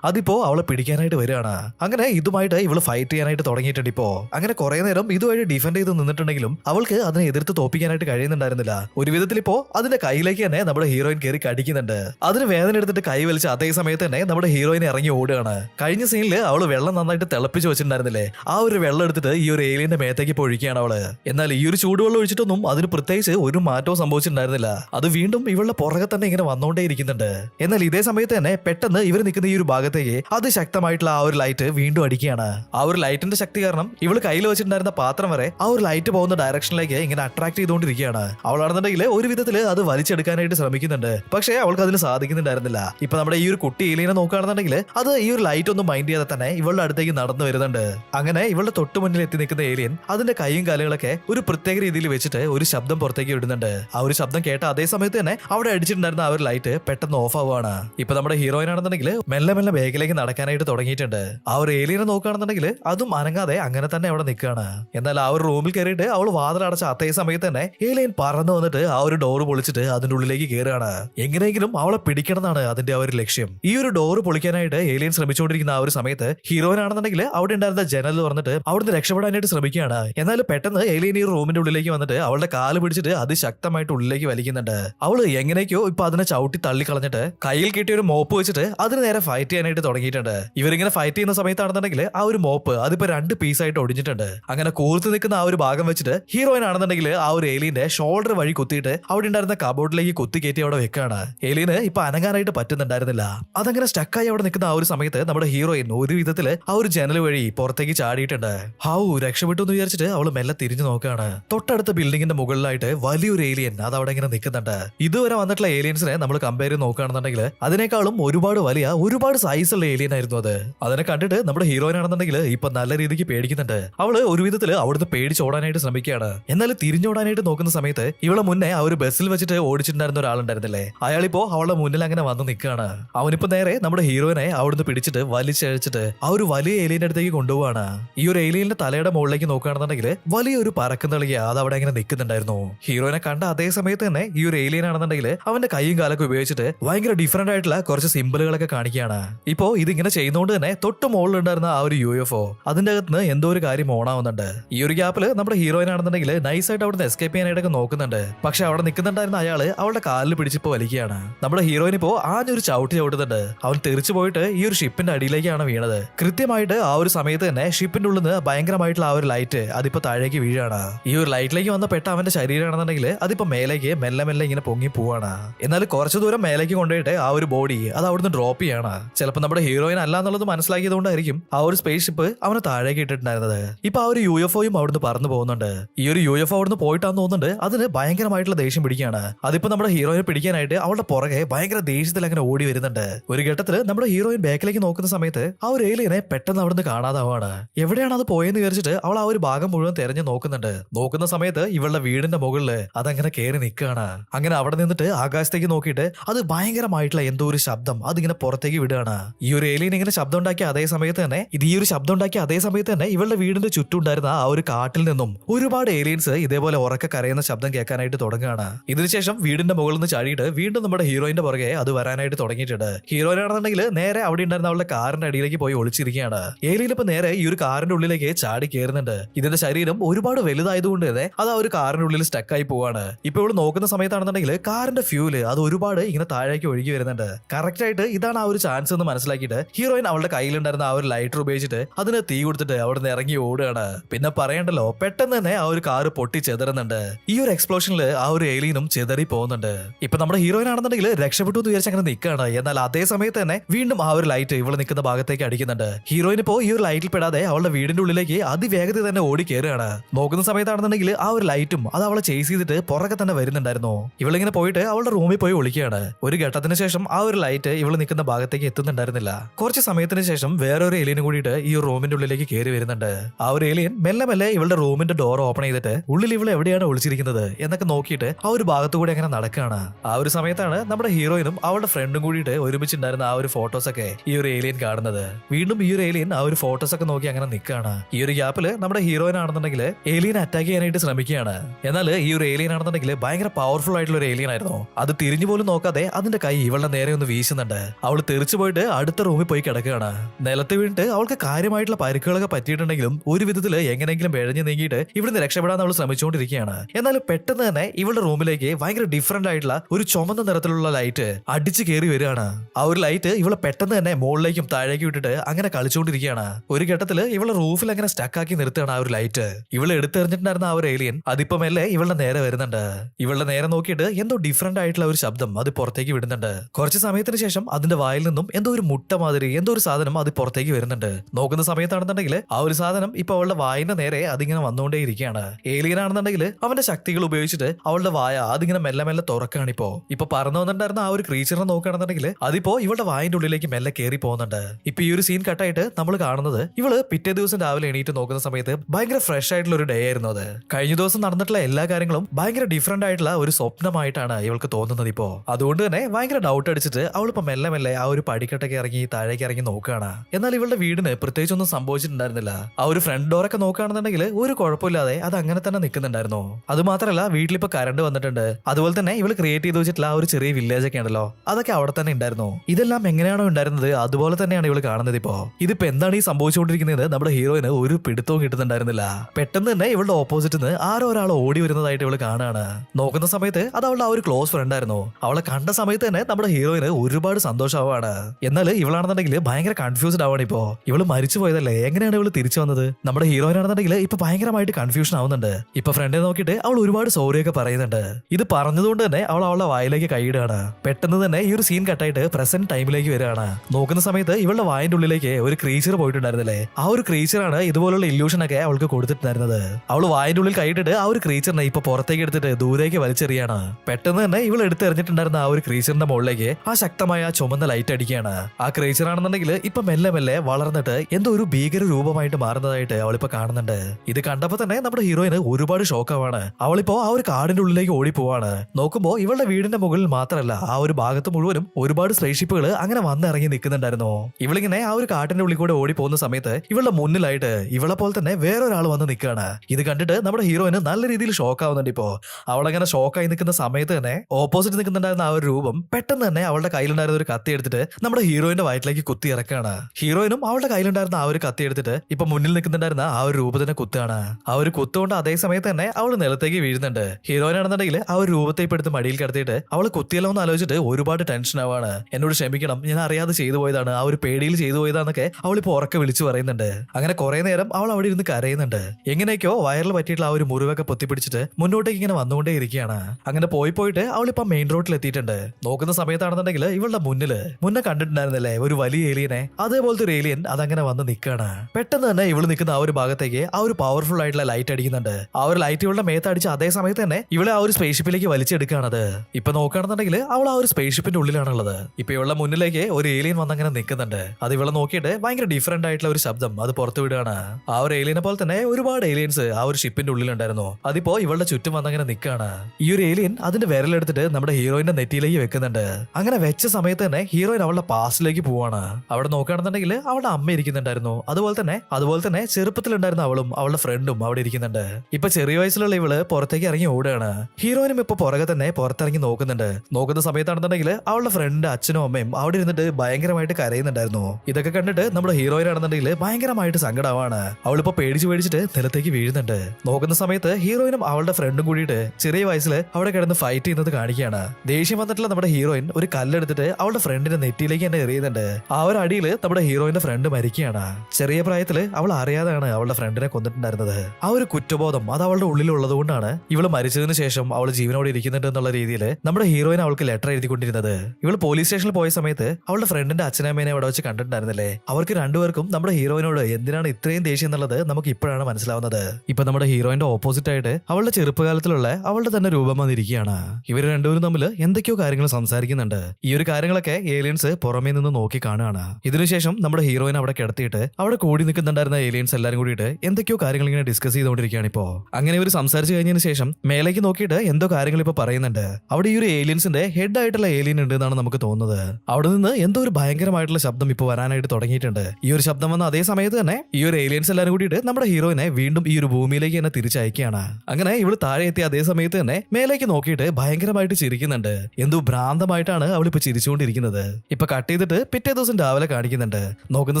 അതിപ്പോ അവളെ പിടിക്കാനായിട്ട് വരികയാണ്. അങ്ങനെ ഇതുമായിട്ട് ഇവൾ ഫൈറ്റ് ചെയ്യാനായിട്ട് തുടങ്ങിയിട്ടുണ്ട് ഇപ്പോ. അങ്ങനെ കുറെ നേരം ഇതുമായിട്ട് ഡിഫെൻഡ് ചെയ്ത് നിന്നിട്ടുണ്ടെങ്കിലും അവൾക്ക് അതിനെ എതിർത്ത് തോപ്പിക്കാനായിട്ട് കഴിയുന്നുണ്ടായിരുന്നില്ല. ഒരു വിധത്തിൽ ഇപ്പോ അതിന്റെ കയ്യിലേക്ക് തന്നെ നമ്മുടെ ഹീറോയിൻ കയറി കടിക്കുന്നുണ്ട്. അതിന് വേദന എടുത്തിട്ട് കൈ വലിച്ച് അതേ സമയത്ത് തന്നെ നമ്മുടെ ഹീറോയിൻ ഇറങ്ങി ഓടുകയാണ്. കഴിഞ്ഞ സീനിൽ അവൾ വെള്ളം നന്നായിട്ട് തിളപ്പിച്ച് വെച്ചിട്ടുണ്ടായിരുന്നില്ലേ? ആ ഒരു വെള്ളം എടുത്തിട്ട് ഈ ഒരു ഏലിയന്റെ മേത്തേക്ക് ഇപ്പോൾ ഒഴിക്കുകയാണ് അവൾ. എന്നാൽ ഈ ഒരു ചൂടുവെള്ളം ഒഴിച്ചിട്ടൊന്നും അതിന് പ്രത്യേകിച്ച് ഒരു മാറ്റവും സംഭവിച്ചിട്ടുണ്ടായിരുന്നില്ല. അത് വീണ്ടും ഇവളുടെ പുറകെ തന്നെ ഇങ്ങനെ വന്നുകൊണ്ടേ ഇരിക്കുന്നുണ്ട് എന്നാൽ ഇതേ സമയത്ത് തന്നെ പെട്ടെന്ന് ഇവർ നിൽക്കുന്ന ഈ ഒരു ഭാഗത്തേക്ക് അതിശക്തമായിട്ടുള്ള ആ ഒരു ലൈറ്റ് വീണ്ടും അടിക്കുകയാണ്. ആ ഒരു ലൈറ്റിന്റെ ശക്തി കാരണം ഇവൾ കയ്യിൽ വെച്ചിട്ടുണ്ടായിരുന്ന പാത്രം വരെ ആ ഒരു ലൈറ്റ് പോകുന്ന ഡയറക്ഷനിലേക്ക് ഇങ്ങനെ അട്രാക്ട് ചെയ്തുകൊണ്ടിരിക്കുകയാണ്. അവളാണെന്നുണ്ടെങ്കിൽ ഒരു വിധത്തിൽ അത് വലിച്ചെടുക്കാനായിട്ട് ശ്രമിക്കുന്നുണ്ട്. പക്ഷേ അവൾക്ക് അതിന് സാധിക്കുന്നുണ്ടായിരുന്നില്ല. ഇപ്പൊ നമ്മുടെ ഈ ഒരു കുട്ടി ഇലീനെ നോക്കുകയാണെന്നുണ്ടെങ്കിൽ അത് ഈ ഒരു ലൈറ്റ് ഒന്നും മൈൻഡ് ചെയ്യാതെ തന്നെ ഇവളുടെ അടുത്തേക്ക് നടന്നു വരുന്നുണ്ട്. അങ്ങനെ ഇവളുടെ തൊട്ടു മുന്നിൽ എത്തി നിൽക്കുന്ന ഏലിയൻ അതിന്റെ കൈയും കാലുകളൊക്കെ ഒരു പ്രത്യേക രീതിയിൽ വെച്ചിട്ട് ഒരു ശബ്ദം പുറത്തേക്ക് വിടുന്നുണ്ട്. ആ ഒരു ശബ്ദം കേട്ട അതേ സമയത്ത് തന്നെ അവിടെ അടിച്ചിട്ടുണ്ടായിരുന്ന ആ ഒരു ലൈറ്റ് പെട്ടെന്ന് ഓഫ് ആവുകയാണ്. ഇപ്പൊ നമ്മുടെ ഹീറോയിൻ ആണെന്നുണ്ടെങ്കിൽ മെല്ലെ മെല്ലെ മെല്ലെ ബാഗിലേക്ക് നടക്കാനായിട്ട് തുടങ്ങിയിട്ടുണ്ട്. ആ ഒരു ഏലിയനെ നോക്കുകയാണെന്നുണ്ടെങ്കിൽ അതും അനങ്ങാതെ അങ്ങനെ തന്നെ അവിടെ നിൽക്കുകയാണ്. എന്നാൽ ആ ഒരു റൂമിൽ കയറിയിട്ട് അവൾ വാതിലടച്ച അതേ സമയത്ത് തന്നെ ഏലിയൻ പറന്നു വന്നിട്ട് ആ ഒരു ഡോറ് പൊളിച്ചിട്ട് അതിന്റെ ഉള്ളിലേക്ക് കയറുകയാണ്. എങ്ങനെയെങ്കിലും അവളെ പിടിക്കണം എന്നാണ് അതിന്റെ ആ ഒരു ലക്ഷ്യം. ഈ ഒരു ഡോറ് പൊളിക്കാനായിട്ട് ഏലിയൻ ശ്രമിച്ചുകൊണ്ടിരിക്കുന്ന ആ ഒരു സമയത്ത് ഹീറോയിൻ ആണെന്നുണ്ടെങ്കിൽ അവിടെ ഉണ്ടായിരുന്ന ജനൽ തുറന്നിട്ട് അവിടുന്ന് രക്ഷപ്പെടാനായിട്ട് ശ്രമിക്കുകയാണ്. എന്നാൽ പെട്ടെന്ന് ഏലിയൻ ഈ റൂമിന്റെ ഉള്ളിലേക്ക് വന്നിട്ട് അവളുടെ കാൽ പിടിച്ചിട്ട് അതിശക്തമായിട്ട് ഉള്ളിലേക്ക് വലിക്കുന്നുണ്ട്. അവൾ എങ്ങനെയൊക്കെയോ ഇപ്പൊ അതിനെ ചവിട്ടി തള്ളിക്കളഞ്ഞിട്ട് കയ്യിൽ കിട്ടിയ ഒരു മോപ്പ് വെച്ചിട്ട് അതിന് നേരെ ഫൈറ്റ് ചെയ്യാനായിട്ട് തുടങ്ങിയിട്ടുണ്ട്. ഇവരിങ്ങനെ ഫൈറ്റ് ചെയ്യുന്ന സമയത്താണെന്നുണ്ടെങ്കിൽ ആ ഒരു മോപ്പ് അതിപ്പോ രണ്ട് പീസ് ആയിട്ട് ഒടിഞ്ഞിട്ടുണ്ട്. അങ്ങനെ കൂർത്ത് നിൽക്കുന്ന ആ ഒരു ഭാഗം വെച്ചിട്ട് ഹീറോയിൻ ആണെന്നുണ്ടെങ്കിൽ ആ ഒരു ഏലിയന്റെ ഷോൾഡർ വഴി കുത്തിയിട്ട് അവിടെ ഉണ്ടായിരുന്ന കബോർഡിലേക്ക് കുത്തി കയറ്റി അവിടെ വെക്കാണ് ഏലിയന് ഇപ്പൊ അനങ്ങാനായിട്ട് പറ്റുന്നുണ്ടായിരുന്നില്ല. അതങ്ങനെ സ്റ്റക്കായി അവിടെ നിൽക്കുന്ന ആ ഒരു സമയത്ത് നമ്മുടെ ഹീറോയിൻ ഒരു വിധത്തിൽ ആ ഒരു ജനൽ വഴി പുറത്തേക്ക് ചാടിയിട്ടുണ്ട്. ഹൗ രക്ഷപ്പെട്ടു എന്ന് വിചാരിച്ചിട്ട് അവൾ മെല്ലെ തിരിഞ്ഞു നോക്കുകയാണ്. തൊട്ടടുത്ത ബിൽഡിങ്ങിന്റെ മുകളിലായിട്ട് വലിയൊരു ഏലിയൻ അത് അവിടെ ഇങ്ങനെ നിൽക്കുന്നുണ്ട്. ഇതുവരെ വന്നിട്ടുള്ള ഏലിയൻസിനെ നമ്മൾ കമ്പയർ ചെയ്ത് നോക്കുകയാണെന്നുണ്ടെങ്കിൽ അതിനേക്കാളും ഒരുപാട് വലിയ ഒരുപാട് സൈസ് ഉള്ള ഏലിയൻ ആയിരുന്നു അത്. അതിനെ കണ്ടിട്ട് നമ്മുടെ ഹീറോയിൻ ആണെന്നുണ്ടെങ്കിൽ ഇപ്പൊ നല്ല രീതിക്ക് പേടിക്കുന്നുണ്ട്. അവൾ ഒരു വിധത്തിൽ അവിടുന്ന് പേടിച്ചോടാനായിട്ട് ശ്രമിക്കുകയാണ്. എന്നാൽ തിരിഞ്ഞോടാനായിട്ട് നോക്കുന്ന സമയത്ത് ഇവളെ മുന്നേ ആ ഒരു ബസ്സിൽ വെച്ചിട്ട് ഓടിച്ചിട്ടുണ്ടായിരുന്ന ഒരാളുണ്ടായിരുന്നില്ലേ? അയാളിപ്പോ അവളുടെ മുന്നിൽ അങ്ങനെ വന്ന് നിൽക്കുകയാണ്. അവനിപ്പോ നേരെ നമ്മുടെ ഹീറോയിനെ അവിടുന്ന് പിടിച്ചിട്ട് വലിച്ചഴിച്ചിട്ട് ആ ഒരു വലിയ ഏലിയന്റെ അടുത്തേക്ക് കൊണ്ടുപോവാണ്. ഈ ഒരു ഏലിയന്റെ തലയുടെ മുകളിലേക്ക് നോക്കുകയാണെന്നുണ്ടെങ്കിൽ വലിയൊരു പറക്കുന്ന തളിക അത് അവിടെ അങ്ങനെ നിൽക്കുന്നുണ്ടായിരുന്നു. ഹീറോയിനെ കണ്ട അതേ സമയത്ത് തന്നെ ഈ ഒരു ഏലിയൻ ആണെന്നുണ്ടെങ്കിൽ അവന്റെ കൈയും കാലൊക്കെ ഉപയോഗിച്ചിട്ട് ഭയങ്കര ഡിഫറെന്റ് ആയിട്ടുള്ള കുറച്ച് സിമ്പിളുകളൊക്കെ കാണിക്കുകയാണ്. ഇപ്പോ ഇതിങ്ങനെ ചെയ്യുന്നതുകൊണ്ട് തന്നെ തൊട്ട് മുകളിലുണ്ടായിരുന്ന ആ ഒരു യു എഫ് ഒ അതിന്റെ അകത്ത് എന്തോ ഒരു കാര്യം ഓണാവുന്നുണ്ട്. ഈ ഒരു ഗ്യാപ്പിൽ നമ്മുടെ ഹീറോയിൻ ആണെന്നുണ്ടെങ്കിൽ നൈസായിട്ട് നിന്ന് എസ്കേപ്പ് ചെയ്യാനായിട്ടൊക്കെ നോക്കുന്നുണ്ട്. പക്ഷെ അവിടെ നിൽക്കുന്നുണ്ടായിരുന്ന അയാൾ അവളുടെ കാലിൽ പിടിച്ചിപ്പോ വലിക്കുകയാണ്. നമ്മുടെ ഹീറോയിൻ ഇപ്പോ ആഞ്ഞൊരു ചവിട്ടി ചവിട്ടുന്നുണ്ട്. അവൻ തെറിച്ചു പോയിട്ട് ഈ ഒരു ഷിപ്പിന്റെ അടിയിലേക്കാണ് വീണത്. കൃത്യമായിട്ട് ആ ഒരു സമയത്ത് തന്നെ ഷിപ്പിന്റെ ഉള്ളിൽ നിന്ന് ഭയങ്കരമായിട്ടുള്ള ആ ഒരു ലൈറ്റ് അതിപ്പോ താഴേക്ക് വീഴാണ്. ഈ ഒരു ലൈറ്റിലേക്ക് വന്ന പെട്ട അവന്റെ ശരീരമാണെന്നുണ്ടെങ്കിൽ അതിപ്പോ മേലേക്ക് മെല്ലെ മെല്ലെ ഇങ്ങനെ പൊങ്ങി പോവാണ്. എന്നാൽ കുറച്ചു ദൂരം മേലേക്ക് കൊണ്ടുപോയിട്ട് ആ ഒരു ബോഡി അത് അവിടുന്ന് ഡ്രോപ്പ് ചെയ്യാണ്. ചിലപ്പോൾ നമ്മുടെ ഹീറോയിൻ അല്ല എന്നുള്ളത് മനസ്സിലാക്കിയതുകൊണ്ടായിരിക്കും ആ ഒരു സ്പേസ് ഷിപ്പ് അവന് താഴേക്ക് ഇട്ടിട്ടുണ്ടായിരുന്നത്. ഇപ്പൊ ആ ഒരു യു എഫ് ഒയും അവിടുന്ന് പറന്നു പോകുന്നുണ്ട്. ഈ ഒരു യു എഫ് അവിടുന്ന് പോയിട്ടാന്ന് തോന്നുന്നുണ്ട്. അതിന് ഭയങ്കരമായിട്ടുള്ള ദേഷ്യം പിടിക്കുകയാണ്. അതിപ്പോ നമ്മുടെ ഹീറോയിനെ പിടിക്കാനായിട്ട് അവളുടെ പുറകെ ഭയങ്കര ദേഷ്യത്തിൽ അങ്ങനെ ഓടി വരുന്നുണ്ട്. ഒരു ഘട്ടത്തിൽ നമ്മുടെ ഹീറോയിൻ ബാക്കിലേക്ക് നോക്കുന്ന സമയത്ത് ആ ഒരു ഏലിയനെ പെട്ടെന്ന് അവിടുന്ന് കാണാതാവാണ്. എവിടെയാണ് അത് പോയെന്ന് വിചാരിച്ചിട്ട് അവൾ ആ ഒരു ഭാഗം മുഴുവൻ തെരഞ്ഞു നോക്കുന്നുണ്ട്. നോക്കുന്ന സമയത്ത് ഇവളുടെ വീടിന്റെ മുകളിൽ അതങ്ങനെ കയറി നിൽക്കുകയാണ്. അങ്ങനെ അവിടെ നിന്നിട്ട് ആകാശത്തേക്ക് നോക്കിയിട്ട് അത് ഭയങ്കരമായിട്ടുള്ള എന്തോ ഒരു ശബ്ദം. അതിങ്ങനെ പുറത്തേക്ക് വിടുകയാണ്. ഈ ഒരു ഏലിയൻ ഇങ്ങനെ ശബ്ദം ഉണ്ടാക്കിയ അതേ സമയത്ത് തന്നെ ഇത് ഈ ഒരു ശബ്ദം ഉണ്ടാക്കിയ അതേ സമയത്ത് തന്നെ ഇവളുടെ വീടിന്റെ ചുറ്റും ഉണ്ടായിരുന്ന ആ ഒരു കാട്ടിൽ നിന്നും ഒരുപാട് ഏലിയൻസ് ഇതേപോലെ ഉറക്ക കരയുന്ന ശബ്ദം കേൾക്കാനായിട്ട് തുടങ്ങുകയാണ്. ഇതിനുശേഷം വീടിന്റെ മുകളിൽ നിന്ന് ചാടിയിട്ട് വീണ്ടും നമ്മുടെ ഹീറോയിന്റെ പുറകെ അത് വരാനായിട്ട് തുടങ്ങിയിട്ടുണ്ട്. ഹീറോയിനാണെന്നുണ്ടെങ്കിൽ നേരെ അവിടെ ഉണ്ടായിരുന്ന അവളുടെ കാറിന്റെ അടിയിലേക്ക് പോയി ഒളിച്ചിരിക്കുകയാണ്. ഏലിയൻ ഇപ്പൊ നേരെ ഈ ഒരു കാറിന്റെ ഉള്ളിലേക്ക് ചാടി കയറുന്നുണ്ട്. ഇതിന്റെ ശരീരം ഒരുപാട് വലുതായതുകൊണ്ട് തന്നെ അത് ആ ഒരു കാറിന്റെ ഉള്ളിൽ സ്റ്റക്കായി പോവാണ്. ഇപ്പൊ ഇവിടെ നോക്കുന്ന സമയത്താണെന്നുണ്ടെങ്കിൽ കാറിന്റെ ഫ്യൂൽ അത് ഒരുപാട് ഇങ്ങനെ താഴേക്ക് ഒഴുകി വരുന്നുണ്ട്. കറക്റ്റ് ആയിട്ട് ഇതാണ് ആ ഒരു ചാൻസ് എന്ന് മനസ്സിലാക്കിയിട്ട് ഹീറോയിൻ അവളുടെ കയ്യിലുണ്ടായിരുന്ന ആ ഒരു ലൈറ്റർ ഉപയോഗിച്ചിട്ട് അതിന് തീ കൊടുത്തിട്ട് അവിടെ നിന്ന് ഇറങ്ങി ഓടുകയാണ്. പിന്നെ പറയണ്ടല്ലോ പെട്ടെന്ന് തന്നെ ആ ഒരു കാറ് പൊട്ടി ചെതറുന്നുണ്ട്. ഈ ഒരു എക്സ്പ്ലോഷനിൽ ആ ഒരു ഏലിയനും ചെതറി പോകുന്നുണ്ട്. ഇപ്പൊ നമ്മുടെ ഹീറോയിൻ ആണെന്നുണ്ടെങ്കിൽ രക്ഷപ്പെട്ടു എന്ന് വിചാരിച്ച് അങ്ങനെ നിൽക്കുകയാണ് എന്നാൽ അതേ സമയത്ത് തന്നെ വീണ്ടും ആ ഒരു ലൈറ്റ് ഇവൾ നിൽക്കുന്ന ഭാഗത്തേക്ക് അടിക്കുന്നുണ്ട്. ഹീറോയിൻ ഇപ്പോ ഈ ഒരു ലൈറ്റിൽ പെടാതെ അവളുടെ വീടിന്റെ ഉള്ളിലേക്ക് അതിവേഗത്തിൽ തന്നെ ഓടി കയറുകയാണ് നോക്കുന്ന സമയത്താണെന്നുണ്ടെങ്കിൽ ആ ഒരു ലൈറ്റും അത് അവളെ ചേസ് ചെയ്തിട്ട് പുറകെ തന്നെ വരുന്നുണ്ടായിരുന്നു. ഇവളിങ്ങനെ പോയിട്ട് അവളുടെ റൂമിൽ പോയി ഒളിക്കുകയാണ്. ഒരു ഘട്ടത്തിന് ശേഷം ആ ഒരു ലൈറ്റ് ഇവൾ നിൽക്കുന്ന ഭാഗത്തേക്ക് എത്തുന്നുണ്ടായിരുന്നില്ല. കുറച്ച് സമയത്തിന് ശേഷം വേറൊരു ഏലിയനും കൂടിയിട്ട് ഈ റൂമിന്റെ ഉള്ളിലേക്ക് കയറി വരുന്നുണ്ട്. ആ ഒരു എലിയൻ മെല്ലെ മെല്ലെ ഇവളുടെ റൂമിന്റെ ഡോർ ഓപ്പൺ ചെയ്തിട്ട് ഉള്ളിൽ ഇവൾ എവിടെയാണ് ഒളിച്ചിരിക്കുന്നത് എന്നൊക്കെ നോക്കിയിട്ട് ആ ഒരു ഭാഗത്തു കൂടി അങ്ങനെ നടക്കുകയാണ് ആ ഒരു സമയത്താണ് നമ്മുടെ ഹീറോയിനും അവളുടെ ഫ്രണ്ടും കൂടിയിട്ട് ഒരുമിച്ചുണ്ടായിരുന്ന ആ ഒരു ഫോട്ടോസ് ഒക്കെ ഈ ഒരു ഏലിയൻ കാണുന്നത്. വീണ്ടും ഈ ഒരു ഏലിയൻ ആ ഒരു ഫോട്ടോസ് ഒക്കെ നോക്കി അങ്ങനെ നിൽക്കുകയാണ് ഈ ഒരു ഗ്യാപ്പിൽ നമ്മുടെ ഹീറോയിൻ ആണെന്നുണ്ടെങ്കിൽ ഏലിയൻ അറ്റാക്ക് ചെയ്യാനായിട്ട് ശ്രമിക്കുകയാണ്. എന്നാൽ ഈ ഒരു ഏലിയൻ ആണെന്നുണ്ടെങ്കിൽ ഭയങ്കര പവർഫുൾ ആയിട്ടുള്ള ഒരു ഏലിയൻ ആയിരുന്നു. അത് തിരിഞ്ഞു പോലും നോക്കാതെ അതിന്റെ കൈ ഇവളുടെ നേരെ ഒന്ന് വീശുന്നുണ്ട്. അവൾ തെറിച്ചു പോയിട്ട് അടുത്ത റൂമിൽ പോയി കിടക്കുകയാണ്. നിലത്ത് വീണിട്ട് അവൾക്ക് കാര്യമായിട്ടുള്ള പരിക്കുകളൊക്കെ പറ്റിയിട്ടുണ്ടെങ്കിലും ഒരു വിധത്തിൽ എങ്ങനെയെങ്കിലും പിഴഞ്ഞു നീങ്ങിയിട്ട് ഇവിടുന്ന് രക്ഷപ്പെടാൻ അവൾ ശ്രമിച്ചുകൊണ്ടിരിക്കുകയാണ്. എന്നാൽ പെട്ടെന്ന് തന്നെ ഇവളുടെ റൂമിലേക്ക് ഭയങ്കര ഡിഫറെന്റ് ആയിട്ടുള്ള ഒരു ചുമന്ന നിറത്തിലുള്ള ലൈറ്റ് അടിച്ചു കയറി വരികയാണ്. ആ ഒരു ലൈറ്റ് ഇവളെ പെട്ടെന്ന് തന്നെ മുകളിലേക്കും താഴേക്കും ഇട്ടിട്ട് അങ്ങനെ കളിച്ചുകൊണ്ടിരിക്കുകയാണ്. ഒരു ഘട്ടത്തിൽ ഇവളെ റൂഫിൽ അങ്ങനെ സ്റ്റക്കാക്കി നിർത്തുകയാണ് ആ ഒരു ലൈറ്റ് ഇവളെ എടുത്തെറിഞ്ഞിട്ടുണ്ടായിരുന്ന ആ ഒരു ഏലിയൻ അതിപ്പം ഇവളുടെ നേരെ വരുന്നുണ്ട്. ഇവളുടെ നേരെ നോക്കിയിട്ട് എന്തോ ഡിഫറെന്റ് ആയിട്ടുള്ള ഒരു ശബ്ദം അത് പുറത്തേക്ക് വിടുന്നുണ്ട്. കുറച്ച് സമയത്തിന് ശേഷം അതിന്റെ വായിൽ നിന്നും എന്തോ ഒരു മുട്ട മാതിരി എന്തോ ഒരു സാധനം അത് പുറത്തേക്ക് വരുന്നുണ്ട്. നോക്കുന്ന സമയത്താണെന്നുണ്ടെങ്കിൽ ആ ഒരു സാധനം ഇപ്പൊ അവളുടെ വായിന്റെ നേരെ അതിങ്ങനെ വന്നുകൊണ്ടേ ഇരിക്കുകയാണ് ഏലിയൻ ആണെന്നുണ്ടെങ്കിൽ അവന്റെ ശക്തികൾ ഉപയോഗിച്ചിട്ട് അവളുടെ വായ അതിങ്ങനെ മെല്ലെ മെല്ലെ തുറക്കാണ് ഇപ്പോ. ഇപ്പൊ പറന്നു വന്നിട്ടുണ്ടായിരുന്ന ആ ഒരു ക്രീച്ചറിനെ നോക്കുകയാണെന്നുണ്ടെങ്കിൽ അതിപ്പോ ഇവളുടെ വായിന്റെ ഉള്ളിലേക്ക് മെല്ലെ കയറി പോകുന്നുണ്ട്. ഇപ്പൊ ഈ ഒരു സീൻ കട്ടായിട്ട് നമ്മൾ കാണുന്നത് ഇവൾ പിറ്റേ ദിവസം രാവിലെ എണീറ്റ് നോക്കുന്ന സമയത്ത് ഭയങ്കര ഫ്രഷ് ആയിട്ടുള്ള ഒരു ഡേ ആയിരുന്നു അത്. കഴിഞ്ഞ ദിവസം നടന്നിട്ടുള്ള എല്ലാ കാര്യങ്ങളും ഭയങ്കര ഡിഫറെന്റ് ആയിട്ടുള്ള ഒരു സ്വപ്നമായിട്ടാണ് ഇവൾക്ക് തോന്നുന്നത് ഇപ്പോ. അതുകൊണ്ട് തന്നെ ഭയങ്കര ഡൗട്ട് അടിച്ചിട്ട് അവൾ അവളിപ്പോ മെല്ലെ മെല്ലെ ആ ഒരു പടിക്കെട്ടൊക്കെ ഇറങ്ങി താഴേക്ക് ഇറങ്ങി നോക്കുകയാണ്. എന്നാൽ ഇവളുടെ വീടിന് പ്രത്യേകിച്ചൊന്നും സംഭവിച്ചിട്ടുണ്ടായിരുന്നില്ല. ആ ഒരു ഫ്രണ്ട് ഡോറൊക്കെ നോക്കുകയാണെന്നുണ്ടെങ്കിൽ ഒരു കുഴപ്പമില്ലാതെ അത് അങ്ങനെ തന്നെ നിൽക്കുന്നുണ്ടായിരുന്നു. അത് മാത്രമല്ല വീട്ടിലിപ്പോ കറണ്ട് വന്നിട്ടുണ്ട്. അതുപോലെ തന്നെ ഇവൾ ക്രിയേറ്റ് ചെയ്ത് വെച്ചിട്ടുള്ള ഒരു ചെറിയ വില്ലേജ് ഒക്കെ ഉണ്ടല്ലോ അതൊക്കെ അവിടെ തന്നെ ഉണ്ടായിരുന്നു. ഇതെല്ലാം എങ്ങനെയാണോ ഉണ്ടായിരുന്നത് അതുപോലെ തന്നെയാണ് ഇവൾ കാണുന്നത് ഇപ്പോ. ഇതിപ്പോ എന്താണ് ഈ സംഭവിച്ചുകൊണ്ടിരിക്കുന്നത്? നമ്മുടെ ഹീറോയിന് ഒരു പിടുത്തവും കിട്ടുന്നുണ്ടായിരുന്നില്ല. പെട്ടെന്ന് തന്നെ ഇവളുടെ ഓപ്പോസിറ്റ് നിന്ന് ആരോ ഒരാൾ ഓടി വരുന്നതായിട്ട് ഇവൾ കാണാണ് നോക്കുന്ന സമയത്ത് അത് അവളുടെ ആ ഒരു ക്ലോസ് ഫ്രണ്ട് ആയിരുന്നു. അവളെ കണ്ട സമയത്ത് തന്നെ നമ്മുടെ ഹീറോയിന് ഒരുപാട് സന്തോഷമാവാണ് എന്നാൽ ഇവളാണെന്നുണ്ടെങ്കിൽ ഭയങ്കര കൺഫ്യൂസ്ഡ് ആവാണ് ഇപ്പോ. ഇവൾ മരിച്ചു പോയതല്ലേ? എങ്ങനെയാണ് ഇവൾ തിരിച്ചു വന്നത്? നമ്മുടെ ഹീറോയിനാണെന്നുണ്ടെങ്കിൽ ഇപ്പൊ ഭയങ്കരമായിട്ട് കൺഫ്യൂഷൻ ആവുന്നുണ്ട്. ഇപ്പൊ ഫ്രണ്ടിനെ നോക്കിയിട്ട് അവൾ ഒരുപാട് സോറിയൊക്കെ പറയുന്നുണ്ട്. ഇത് പറഞ്ഞതുകൊണ്ട് തന്നെ അവൾ അവളുടെ വായിലേക്ക് കൈയിടുകയാണ്. പെട്ടെന്ന് തന്നെ ഈ ഒരു സീൻ കട്ടായിട്ട് പ്രസന്റ് ടൈമിലേക്ക് വരികയാണ്. നോക്കുന്ന സമയത്ത് ഇവളുടെ വായിന്റെ ഉള്ളിലേക്ക് ഒരു ക്രീച്ചർ പോയിട്ടുണ്ടായിരുന്നില്ലേ? ആ ഒരു ക്രീച്ചറാണ് ഇതുപോലുള്ള ഇല്യൂഷൻ ഒക്കെ അവൾക്ക് കൊടുത്തിട്ടുണ്ടായിരുന്നത്. അവൾ വായിന്റെ ഉള്ളിൽ കൈയിട്ടിട്ട് ആ ഒരു ക്രീച്ചറിനെ ഇപ്പൊ പുറത്തേക്ക് എടുത്തിട്ട് ദൂരേക്ക് വലിച്ചെറിയാണ്. പെട്ടെന്ന് തന്നെ ഇവൾ എടുത്തെറിഞ്ഞിട്ടുണ്ടായിരുന്ന ആ ഒരു ക്രീച്ചറിന്റെ മുകളിലേക്ക് ആ ശക്തമായ ചുമന്ന ലൈറ്റ് അടിക്കുകയാണ് ആ ക്രേച്ചർ ആണെന്നുണ്ടെങ്കിൽ ഇപ്പൊ മെല്ലെ മെല്ലെ വളർന്നിട്ട് എന്തോ ഒരു ഭീകര രൂപമായിട്ട് മാറുന്നതായിട്ട് അവളിപ്പോ കാണുന്നുണ്ട്. ഇത് കണ്ടപ്പോ തന്നെ നമ്മുടെ ഹീറോയിന് ഒരുപാട് ഷോക്കാവാണ് അവളിപ്പോ ആ ഒരു കാടിന്റെ ഉള്ളിലേക്ക് ഓടി പോവാണ് നോക്കുമ്പോ ഇവളുടെ വീടിന്റെ മുകളിൽ മാത്രമല്ല ആ ഒരു ഭാഗത്ത് മുഴുവനും ഒരുപാട് സ്പേസ്ഷിപ്പുകൾ അങ്ങനെ വന്നിറങ്ങി നിൽക്കുന്നുണ്ടായിരുന്നു. ഇവളിങ്ങനെ ആ ഒരു കാട്ടിന്റെ ഉള്ളിൽ കൂടെ ഓടി പോകുന്ന സമയത്ത് ഇവളുടെ മുന്നിലായിട്ട് ഇവളെ പോലെ തന്നെ വേറൊരാൾ വന്ന് നിൽക്കുകയാണ്. ഇത് കണ്ടിട്ട് നമ്മുടെ ഹീറോയിന് നല്ല രീതിയിൽ ഷോക്ക് ആവുന്നുണ്ട് ഇപ്പോ അവളങ്ങനെ ഷോക്കായി നിൽക്കുന്ന സമയത്ത് തന്നെ ഓപ്പോസിറ്റ് നിൽക്കുന്നുണ്ടായിരുന്ന ആ ഒരു രൂപം പെട്ടെന്ന് തന്നെ അവളുടെ കയ്യിലുണ്ടായിരുന്ന ഒരു കത്തി എടുത്തിട്ട് നമ്മുടെ ഹീറോയിന്റെ വയറ്റിലേക്ക് കുത്തി ഇറക്കാണ്. ഹീറോയിനും അവളുടെ കയ്യിലുണ്ടായിരുന്ന ആ ഒരു കത്തി എടുത്തിട്ട് ഇപ്പൊ മുന്നിൽ നിൽക്കുന്നുണ്ടായിരുന്ന ആ ഒരു രൂപത്തിനെ കുത്താണ്. ആ ഒരു കുത്തുകൊണ്ട് അതേ സമയത്ത് തന്നെ അവൾ നിലത്തേക്ക് വീഴുന്നുണ്ട്. ഹീറോയിൻ ആണെന്നുണ്ടെങ്കിൽ ആ ഒരു രൂപത്തെ ഇപ്പൊ എടുത്ത് മടിയിൽ കിടത്തിയിട്ട് അവൾ കുത്തിയല്ലോ എന്ന് ആലോചിച്ചിട്ട് ഒരുപാട് ടെൻഷൻ ആവാണ്. എന്നോട് ക്ഷമിക്കണം ഞാൻ അറിയാതെ ചെയ്തു പോയതാണ് ആ ഒരു പേടിയിൽ ചെയ്തു പോയതാന്നൊക്കെ അവൾ ഇപ്പൊ ഉറക്കെ വിളിച്ചു പറയുന്നുണ്ട്. അങ്ങനെ കുറെ നേരം അവൾ അവിടെ ഇരുന്ന് കരയുന്നുണ്ട്. എങ്ങനെയൊക്കെയോ വയറിൽ പറ്റിയിട്ടുള്ള ആ ഒരു മുറിവൊക്കെ പൊത്തിപ്പിടിച്ചിട്ട് മുന്നോട്ടേക്ക് ഇങ്ങനെ വന്നുകൊണ്ടേ ഇരിക്കുകയാണ്. അങ്ങനെ പോയി പോയിട്ട് അവൾ ഇപ്പൊ മെയിൻ റോഡിൽ എത്തിയിട്ടുണ്ട് നോക്കുന്ന സമയത്താണെന്നുണ്ടെങ്കിൽ ഇവളുടെ മുന്നിൽ മുന്നേ കണ്ടിട്ടുണ്ടായിരുന്നില്ലേ? ഒരു വലിയ ഏലിയനെ അതേപോലത്തെ ഒരു ഏലിയൻ അതങ്ങനെ വന്ന് നിൽക്കാണ് പെട്ടെന്ന് തന്നെ ഇവൾ നിൽക്കുന്ന ആ ഒരു ഭാഗത്തേക്ക് ആ ഒരു പവർഫുൾ ആയിട്ടുള്ള ലൈറ്റ് അടിക്കുന്നുണ്ട്. ആ ഒരു ലൈറ്റ് ഇവളുടെ മേത്ത് അടിച്ച് അതേ സമയത്ത് തന്നെ ഇവളെ ആ ഒരു സ്പേസ്ഷിപ്പിലേക്ക് വലിച്ചെടുക്കുകയാണത്. ഇപ്പൊ നോക്കുകയാണെന്നുണ്ടെങ്കിൽ അവൾ ആ ഒരു സ്പേസ്ഷിപ്പിന്റെ ഉള്ളിലാണുള്ളത്. ഇപ്പൊ ഇവളുടെ മുന്നിലേക്ക് ഒരു ഏലിയൻ വന്നങ്ങനെ നിൽക്കുന്നുണ്ട്. അത് ഇവളെ നോക്കിയിട്ട് ഭയങ്കര ഡിഫറെന്റ് ആയിട്ടുള്ള ഒരു ശബ്ദം അത് പുറത്തു വിടുകയാണ്. ആ ഒരു ഏലിയനെ പോലെ തന്നെ ഒരുപാട് ഏലിയൻസ് ആ ഒരു ഷിപ്പിന്റെ ഉള്ളിലുണ്ടായിരുന്നു. അതിപ്പോ ഇവളുടെ ചുറ്റും വന്നങ്ങനെ നിൽക്കുകയാണ്. ഈ ഒരു ഏലിയൻ അതിന്റെ വിരലെടുത്തിട്ട് നമ്മുടെ ഹീറോയിന്റെ നെറ്റിയിലേക്ക് വെക്കുന്നുണ്ട്. അങ്ങനെ വെച്ച സമയത്ത് തന്നെ ഹീറോയിൻ അവളെ അവളുടെ പാസ്റ്റിലേക്ക് പോവാണ്. അവിടെ നോക്കുകയാണെന്നുണ്ടെങ്കിൽ അവളുടെ അമ്മ ഇരിക്കുന്നുണ്ടായിരുന്നു. അതുപോലെ തന്നെ അതുപോലെ തന്നെ ചെറുപ്പത്തിലുണ്ടായിരുന്ന അവളും അവളുടെ ഫ്രണ്ടും അവിടെ ഇരിക്കുന്നുണ്ട്. ഇപ്പൊ ചെറിയ വയസ്സിലുള്ള ഇവൾ പുറത്തേക്ക് ഇറങ്ങി ഓടുകയാണ്. ഹീറോയിനും ഇപ്പൊ പുറകെ തന്നെ പുറത്തിറങ്ങി നോക്കുന്നുണ്ട്. നോക്കുന്ന സമയത്താണെന്നുണ്ടെങ്കിൽ അവളുടെ ഫ്രണ്ട് അച്ഛനും അമ്മയും അവിടെ ഇരുന്നിട്ട് ഭയങ്കരമായിട്ട് കരയുന്നുണ്ടായിരുന്നു. ഇതൊക്കെ കണ്ടിട്ട് നമ്മുടെ ഹീറോയിൻ ആണെന്നുണ്ടെങ്കിൽ ഭയങ്കരമായിട്ട് സങ്കടമാണ്. അവളിപ്പോ പേടിച്ച് പേടിച്ചിട്ട് നിലത്തേക്ക് വീഴുന്നുണ്ട്. നോക്കുന്ന സമയത്ത് ഹീറോയിനും അവളുടെ ഫ്രണ്ടും കൂടിയിട്ട് ചെറിയ വയസ്സിൽ അവിടെ കിടന്ന് ഫൈറ്റ് ചെയ്യുന്നത് കാണിക്കുകയാണ്. ദേഷ്യം വന്നിട്ടുള്ള നമ്മുടെ ഹീറോയിൻ ഒരു കല്ലെടുത്തിട്ട് അവളുടെ ഫ്രണ്ടിന്റെ നെറ്റിയിലേക്ക് തന്നെ എറിയുന്നുണ്ട് ആ ഒരു അടിയിൽ നമ്മുടെ ഹീറോയിന്റെ ഫ്രണ്ട് മരിക്കുകയാണ്. ചെറിയ പ്രായത്തിൽ അവൾ അറിയാതെയാണ് അവളുടെ ഫ്രണ്ടിനെ കൊന്നിട്ടുണ്ടായിരുന്നത്. ആ ഒരു കുറ്റബോധം അത് അവളുടെ ഉള്ളിലുള്ളത് കൊണ്ടാണ് ഇവൾ മരിച്ചതിന് ശേഷം അവൾ ജീവനോടെ ഇരിക്കുന്നുണ്ട് എന്നുള്ള രീതിയിൽ നമ്മുടെ ഹീറോയിൻ അവൾക്ക് ലെറ്റർ എഴുതിക്കൊണ്ടിരുന്നത് ഇവൾ പോലീസ് സ്റ്റേഷനിൽ പോയ സമയത്ത് അവളുടെ ഫ്രണ്ടിന്റെ അച്ഛനമ്മേനെ അവിടെ വെച്ച് കണ്ടിട്ടുണ്ടായിരുന്നില്ലേ? അവർക്ക് രണ്ടുപേർക്കും നമ്മുടെ ഹീറോയിനോട് എന്തിനാണ് ഇത്രയും ദേഷ്യം എന്നുള്ളത് നമുക്ക് ഇപ്പോഴാണ് മനസ്സിലാവുന്നത്. ഇപ്പൊ നമ്മുടെ ഹീറോയിന്റെ ഓപ്പോസിറ്റ് ആയിട്ട് അവളുടെ ചെറുപ്പകാലത്തിലുള്ള അവളുടെ തന്നെ രൂപം വന്നിരിക്കുകയാണ്. ഇവർ രണ്ടുപേരും തമ്മിൽ എന്തൊക്കെയോ കാര്യങ്ങൾ സംസാരിക്കുന്നുണ്ട്. ഈ ഒരു കാര്യങ്ങളൊക്കെ ഏലിയൻസ് പുറമേ നിന്ന് നോക്കി കാണുകയാണ്. ഇതിനുശേഷം നമ്മുടെ ഹീറോയിനെ അവിടെ കിടത്തിയിട്ട് അവിടെ കൂടി നിൽക്കുന്നുണ്ടായിരുന്ന ഏലിയൻസ് എല്ലാരും കൂടിയിട്ട് എന്തൊക്കെയോ കാര്യങ്ങൾ ഇങ്ങനെ ഡിസ്കസ് ചെയ്തുകൊണ്ടിരിക്കുകയാണ് ഇപ്പോ. അങ്ങനെ ഇവർ സംസാരിച്ചു കഴിഞ്ഞതിന് ശേഷം മേലേക്ക് നോക്കിയിട്ട് എന്തോ കാര്യങ്ങൾ ഇപ്പൊ പറയുന്നുണ്ട്. അവിടെ ഈ ഒരു ഏലിയൻസിന്റെ ഹെഡ് ആയിട്ടുള്ള ഏലിയൻ ഉണ്ട് എന്നാണ് നമുക്ക് തോന്നുന്നത്. അവിടെ നിന്ന് എന്തോ ഒരു ഭയങ്കരമായിട്ടുള്ള ശബ്ദം ഇപ്പൊ വരാനായിട്ട് തുടങ്ങിയിട്ടുണ്ട്. ഈ ഒരു ശബ്ദം വന്ന അതേ സമയത്ത് തന്നെ ഈ ഒരു ഏലിയൻസ് എല്ലാവരും കൂടിയിട്ട് നമ്മുടെ ഹീറോയിനെ വീണ്ടും ഈ ഒരു ഭൂമിയിലേക്ക് തന്നെ തിരിച്ചയക്കുകയാണ്. അങ്ങനെ ഇവൾ താഴെ എത്തിയ അതേ സമയത്ത് തന്നെ മേലേക്ക് നോക്കിയിട്ട് ഭയങ്കരമായിട്ട് ചിരിക്കുന്നുണ്ട്. എന്തോ ഭ്രാന്തമായിട്ടാണ് അവളിപ്പോ ചിരിച്ചുകൊണ്ടിരിക്കുന്നത്. ഇപ്പൊ കട്ട് ചെയ്തിട്ട് പിറ്റേ ദിവസം രാവിലെ കാണിക്കുന്നുണ്ട്. നോക്കുന്ന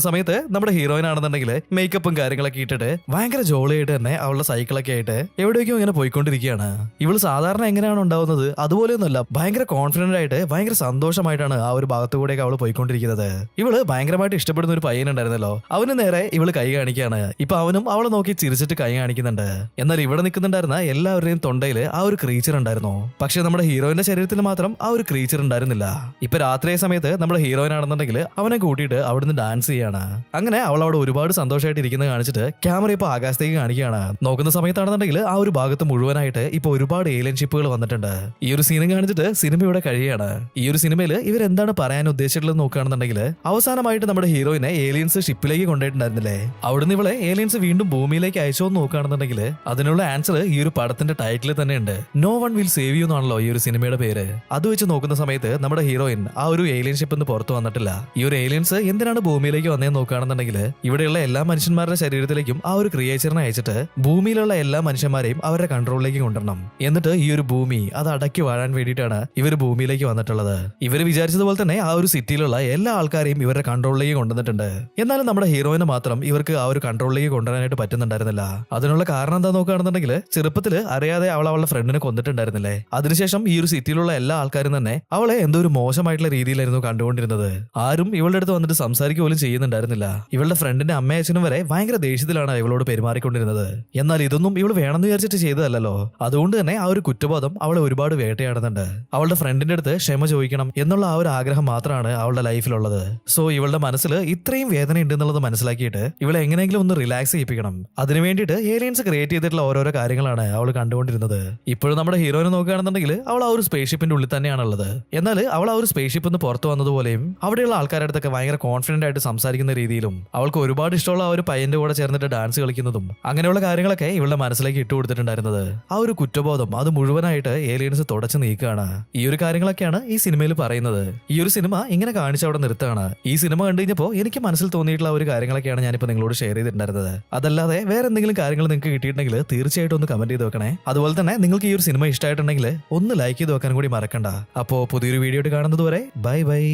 സമയത്ത് നമ്മുടെ ഹീറോയിൻ ആണെന്നുണ്ടെങ്കിൽ മേക്കപ്പും കാര്യങ്ങളൊക്കെ ഇട്ടിട്ട് ഭയങ്കര ജോളിയായിട്ട് തന്നെ അവളുടെ സൈക്കിളൊക്കെ ആയിട്ട് എവിടേക്കും ഇങ്ങനെ പോയിക്കൊണ്ടിരിക്കുകയാണ്. ഇവൾ സാധാരണ എങ്ങനെയാണ് ഉണ്ടാവുന്നത്? അതുപോലെയൊന്നുമല്ല ഭയങ്കര കോൺഫിഡന്റ് ആയിട്ട് ഭയങ്കര സന്തോഷമായിട്ടാണ് ആ ഒരു ഭാഗത്തു കൂടെയൊക്കെ അവൾ പോയിക്കൊണ്ടിരിക്കുന്നത്. ഇവൾ ഭയങ്കരമായിട്ട് ഇഷ്ടപ്പെടുന്ന ഒരു പയ്യൻ ഉണ്ടായിരുന്നല്ലോ. അവന് നേരെ ഇവൾ കൈ കാണിക്കുകയാണ്. ഇപ്പൊ അവനും അവളെ നോക്കി ചിരിച്ചിട്ട് കൈ കാണിക്കുന്നുണ്ട്. എന്നാൽ ഇവിടെ നിൽക്കുന്നുണ്ടായിരുന്ന എല്ലാവരുടെയും തൊണ്ടയിൽ ആ ഒരു ക്രീച്ചർ ഉണ്ടായിരുന്നു. പക്ഷെ നമ്മുടെ ഹീറോയിന്റെ ശരീരത്തിൽ മാത്രം ആ ഒരു ക്രീച്ചർ ഉണ്ടായിരുന്നില്ല. ഇപ്പൊ രാത്രിയായ സമയത്ത് നമ്മുടെ ഹീറോയിൻ ആണെന്നുണ്ടെങ്കിൽ അവനെ കൂട്ടിയിട്ട് അവിടുന്ന് ഡാൻസ് ചെയ്യാണ്. അങ്ങനെ അവൾ അവിടെ ഒരുപാട് സന്തോഷമായിട്ട് ഇരിക്കുന്നത് കാണിച്ചിട്ട് ക്യാമറ ഇപ്പൊ ആകാശത്തേക്ക് കാണിക്കുകയാണ്. നോക്കുന്ന സമയത്താണെന്നുണ്ടെങ്കിൽ ആ ഒരു ഭാഗത്ത് മുഴുവനായിട്ട് ഇപ്പൊ ഒരുപാട് ഏലിയൻ ഷിപ്പുകൾ വന്നിട്ടുണ്ട്. ഈ ഒരു സീനും കാണിച്ചിട്ട് സിനിമ ഇവിടെ കഴിയാണ് ഈ ഒരു സിനിമയിൽ ഇവരെന്താണ് പറയാൻ ഉദ്ദേശിച്ചിട്ടുള്ളത് നോക്കുകയാണെന്നുണ്ടെങ്കിൽ അവസാനമായിട്ട് നമ്മുടെ ഹീറോയിനെ ഏലിയൻസ് ഷിപ്പിലേക്ക് കൊണ്ടുപോയിട്ടുണ്ടായിരുന്നില്ലേ? അവിടുന്ന് ഇവളെ ഏലിയൻസ് വീണ്ടും ഭൂമിയിലേക്ക് അയച്ചോന്ന് നോക്കുകയാണെന്നുണ്ടെങ്കിൽ അതിനുള്ള ആൻസർ ഈ ഒരു പടത്തിന്റെ ടൈറ്റിൽ തന്നെയുണ്ട്. No one will save you എന്നാണല്ലോ ഈ ഒരു സിനിമയുടെ പേര്. അത് വെച്ച് നോക്കുന്ന സമയത്ത് നമ്മുടെ ഹീറോയിൻ ആ ഒരു ഏലിയൻ ഷിപ്പ് നിന്ന് പുറത്തു വന്നിട്ടില്ല. ഈ ഒരു ഏലിയൻസ് എന്തിനാണ് ഭൂമിയിലേക്ക് വന്നതെന്ന് നോക്കുകയാണെന്നുണ്ടെങ്കിൽ ഇവിടെയുള്ള എല്ലാ മനുഷ്യന്മാരുടെ ശരീരത്തിലേക്കും ആ ഒരു ക്രിയേച്ചറിനെ അയച്ചിട്ട് ഭൂമിയിലുള്ള എല്ലാ മനുഷ്യന്മാരെയും അവരുടെ കൺട്രോളിലേക്ക് കൊണ്ടുവരണം. എന്നിട്ട് ഈ ഒരു ഭൂമി അത് അടക്കി വാഴാൻ വേണ്ടിയിട്ടാണ് ഇവർ ഭൂമിയിലേക്ക് വന്നിട്ടുള്ളത്. ഇവർ വിചാരിച്ചതുപോലെ തന്നെ ആ ഒരു സിറ്റിയിലുള്ള എല്ലാ ആൾക്കാരെയും ഇവരുടെ കൺട്രോളിലേക്ക് കൊണ്ടുവന്നിട്ടുണ്ട്. എന്നാലും നമ്മുടെ ഹീറോയിന് മാത്രം ഇവർക്ക് ആ ഒരു കൺട്രോളിലേക്ക് കൊണ്ടുവരാനായിട്ട് പറ്റുന്നുണ്ടായിരുന്നില്ല. അതിനുള്ള കാരണം എന്താ നോക്കുകയാണെന്നുണ്ടെങ്കിൽ ചെറുപ്പത്തിൽ അറിയാതെ അവൾ അവളുടെ ഫ്രണ്ടിനെ കൊന്നിട്ടുണ്ടായിരുന്നില്ലേ? അതിനുശേഷം ഈ ഒരു സിറ്റിയിലുള്ള എല്ലാ ആൾക്കാരും തന്നെ അവളെ എന്തോ ഒരു മോശമായിട്ടുള്ള രീതിയിലായിരുന്നു കണ്ടുകൊണ്ടിരുന്നത്. ആരും ഇവളുടെ അടുത്ത് വന്നിട്ട് സംസാരിക്കുക പോലും ചെയ്യുന്നുണ്ടായിരുന്നില്ല. ഇവളുടെ ഫ്രണ്ടിന്റെ അമ്മയച്ഛനും വരെ ഭയങ്കര ദേഷ്യത്തിലാണ് ഇവളോട് പെരുമാറിക്കൊണ്ടിരുന്നത്. എന്നാൽ ഇതൊന്നും ഇവൾ വേണമെന്ന് വിചാരിച്ചിട്ട് ചെയ്തതല്ലോ അതുകൊണ്ട് തന്നെ ആ ഒരു കുറ്റബോധം അവളെ ഒരുപാട് വേട്ടയാടുന്നുണ്ട്. അവളുടെ ഫ്രണ്ടിന്റെ അടുത്ത് ക്ഷമ ചോദിക്കണം എന്നുള്ള ആ ഒരു ആഗ്രഹം മാത്രമാണ് അവളുടെ ലൈഫിലുള്ളത് സോ ഇവളുടെ മനസ്സിൽ ഇത്രയും വേദന ഉണ്ട് എന്നുള്ളത് മനസ്സിലാക്കിയിട്ട് ഇവളെ എങ്ങനെയെങ്കിലും ഒന്ന് റിലാക്സ് ചെയ്യിപ്പിക്കണം. അതിനു വേണ്ടിയിട്ട് ഏലിയൻസ് ക്രിയേറ്റ് ചെയ്തിട്ടുള്ള ഓരോരോ കാര്യങ്ങളാണ് അവൾ കണ്ടുകൊണ്ടിരുന്നത്. ഇപ്പോഴും നമ്മുടെ ഹീറോയിനെ നോക്കുകയാണെന്നുണ്ടെങ്കിൽ അവൾ ആ ഒരു സ്പേസ് ഷിപ്പിന്റെ ഉള്ളിൽ തന്നെയാണുള്ളത്. എന്നാൽ അവൾ ആ ഒരു സ്പേസ് ഷിപ്പ് ഒന്ന് പുറത്തു വന്നതുപോലെയും അവിടെയുള്ള ആൾക്കാരുടെ അടുത്തൊക്കെ ഭയങ്കര കോൺഫിഡന്റ് ആയിട്ട് സംസാരിക്കുന്ന രീതിയിലും അവൾക്ക് ഒരുപാട് ഇഷ്ടമുള്ള ആ ഒരു പയ്യന്റെ കൂടെ ചേർന്നിട്ട് ഡാൻസ് കളിക്കുന്നതും അങ്ങനെയുള്ള കാര്യങ്ങളൊക്കെ ഇവളുടെ മനസ്സിലേക്ക് ഇട്ടു കൊടുത്തിട്ടുണ്ടായിരുന്നത്. ആ ഒരു കുറ്റബോധം അത് മുഴുവനായിട്ട് ഏലിയൻസ് തുടച്ചു നീക്കുകയാണ്. ഈ ഒരു കാര്യങ്ങളൊക്കെയാണ് ഈ സിനിമയിൽ പറയുന്നത്. ഈ ഒരു സിനിമ ഇങ്ങനെ കാണിച്ച് അവിടെ നിർത്തുകയാണ്. ഈ സിനിമ കണ്ടു കഴിഞ്ഞപ്പോൾ എനിക്ക് മനസ്സിൽ തോന്നിയിട്ടുള്ള ഒരു കാര്യങ്ങളൊക്കെയാണ് ഞാനിപ്പോൾ നിങ്ങളോട് ഷെയർ ചെയ്തിട്ടുണ്ടായിരുന്നത്. അതല്ലാതെ വേറെ എന്തെങ്കിലും കാര്യങ്ങൾ നിങ്ങൾക്ക് കിട്ടിയിട്ടുണ്ടെങ്കിൽ തീർച്ചയായിട്ടും ഒന്ന് കമന്റ് ചെയ്ത് വെക്കണേ. അതുപോലെ തന്നെ നിങ്ങൾക്ക് ഈ ഒരു സിനിമ ഇഷ്ടമായിട്ടുണ്ടെങ്കിൽ ഒന്ന് ലൈക്ക് ചെയ്ത് വെക്കാനും കൂടി മറക്കണ്ട. അപ്പോൾ പുതിയൊരു വീഡിയോ കാണുന്നത് വരെ ബൈ ബൈ.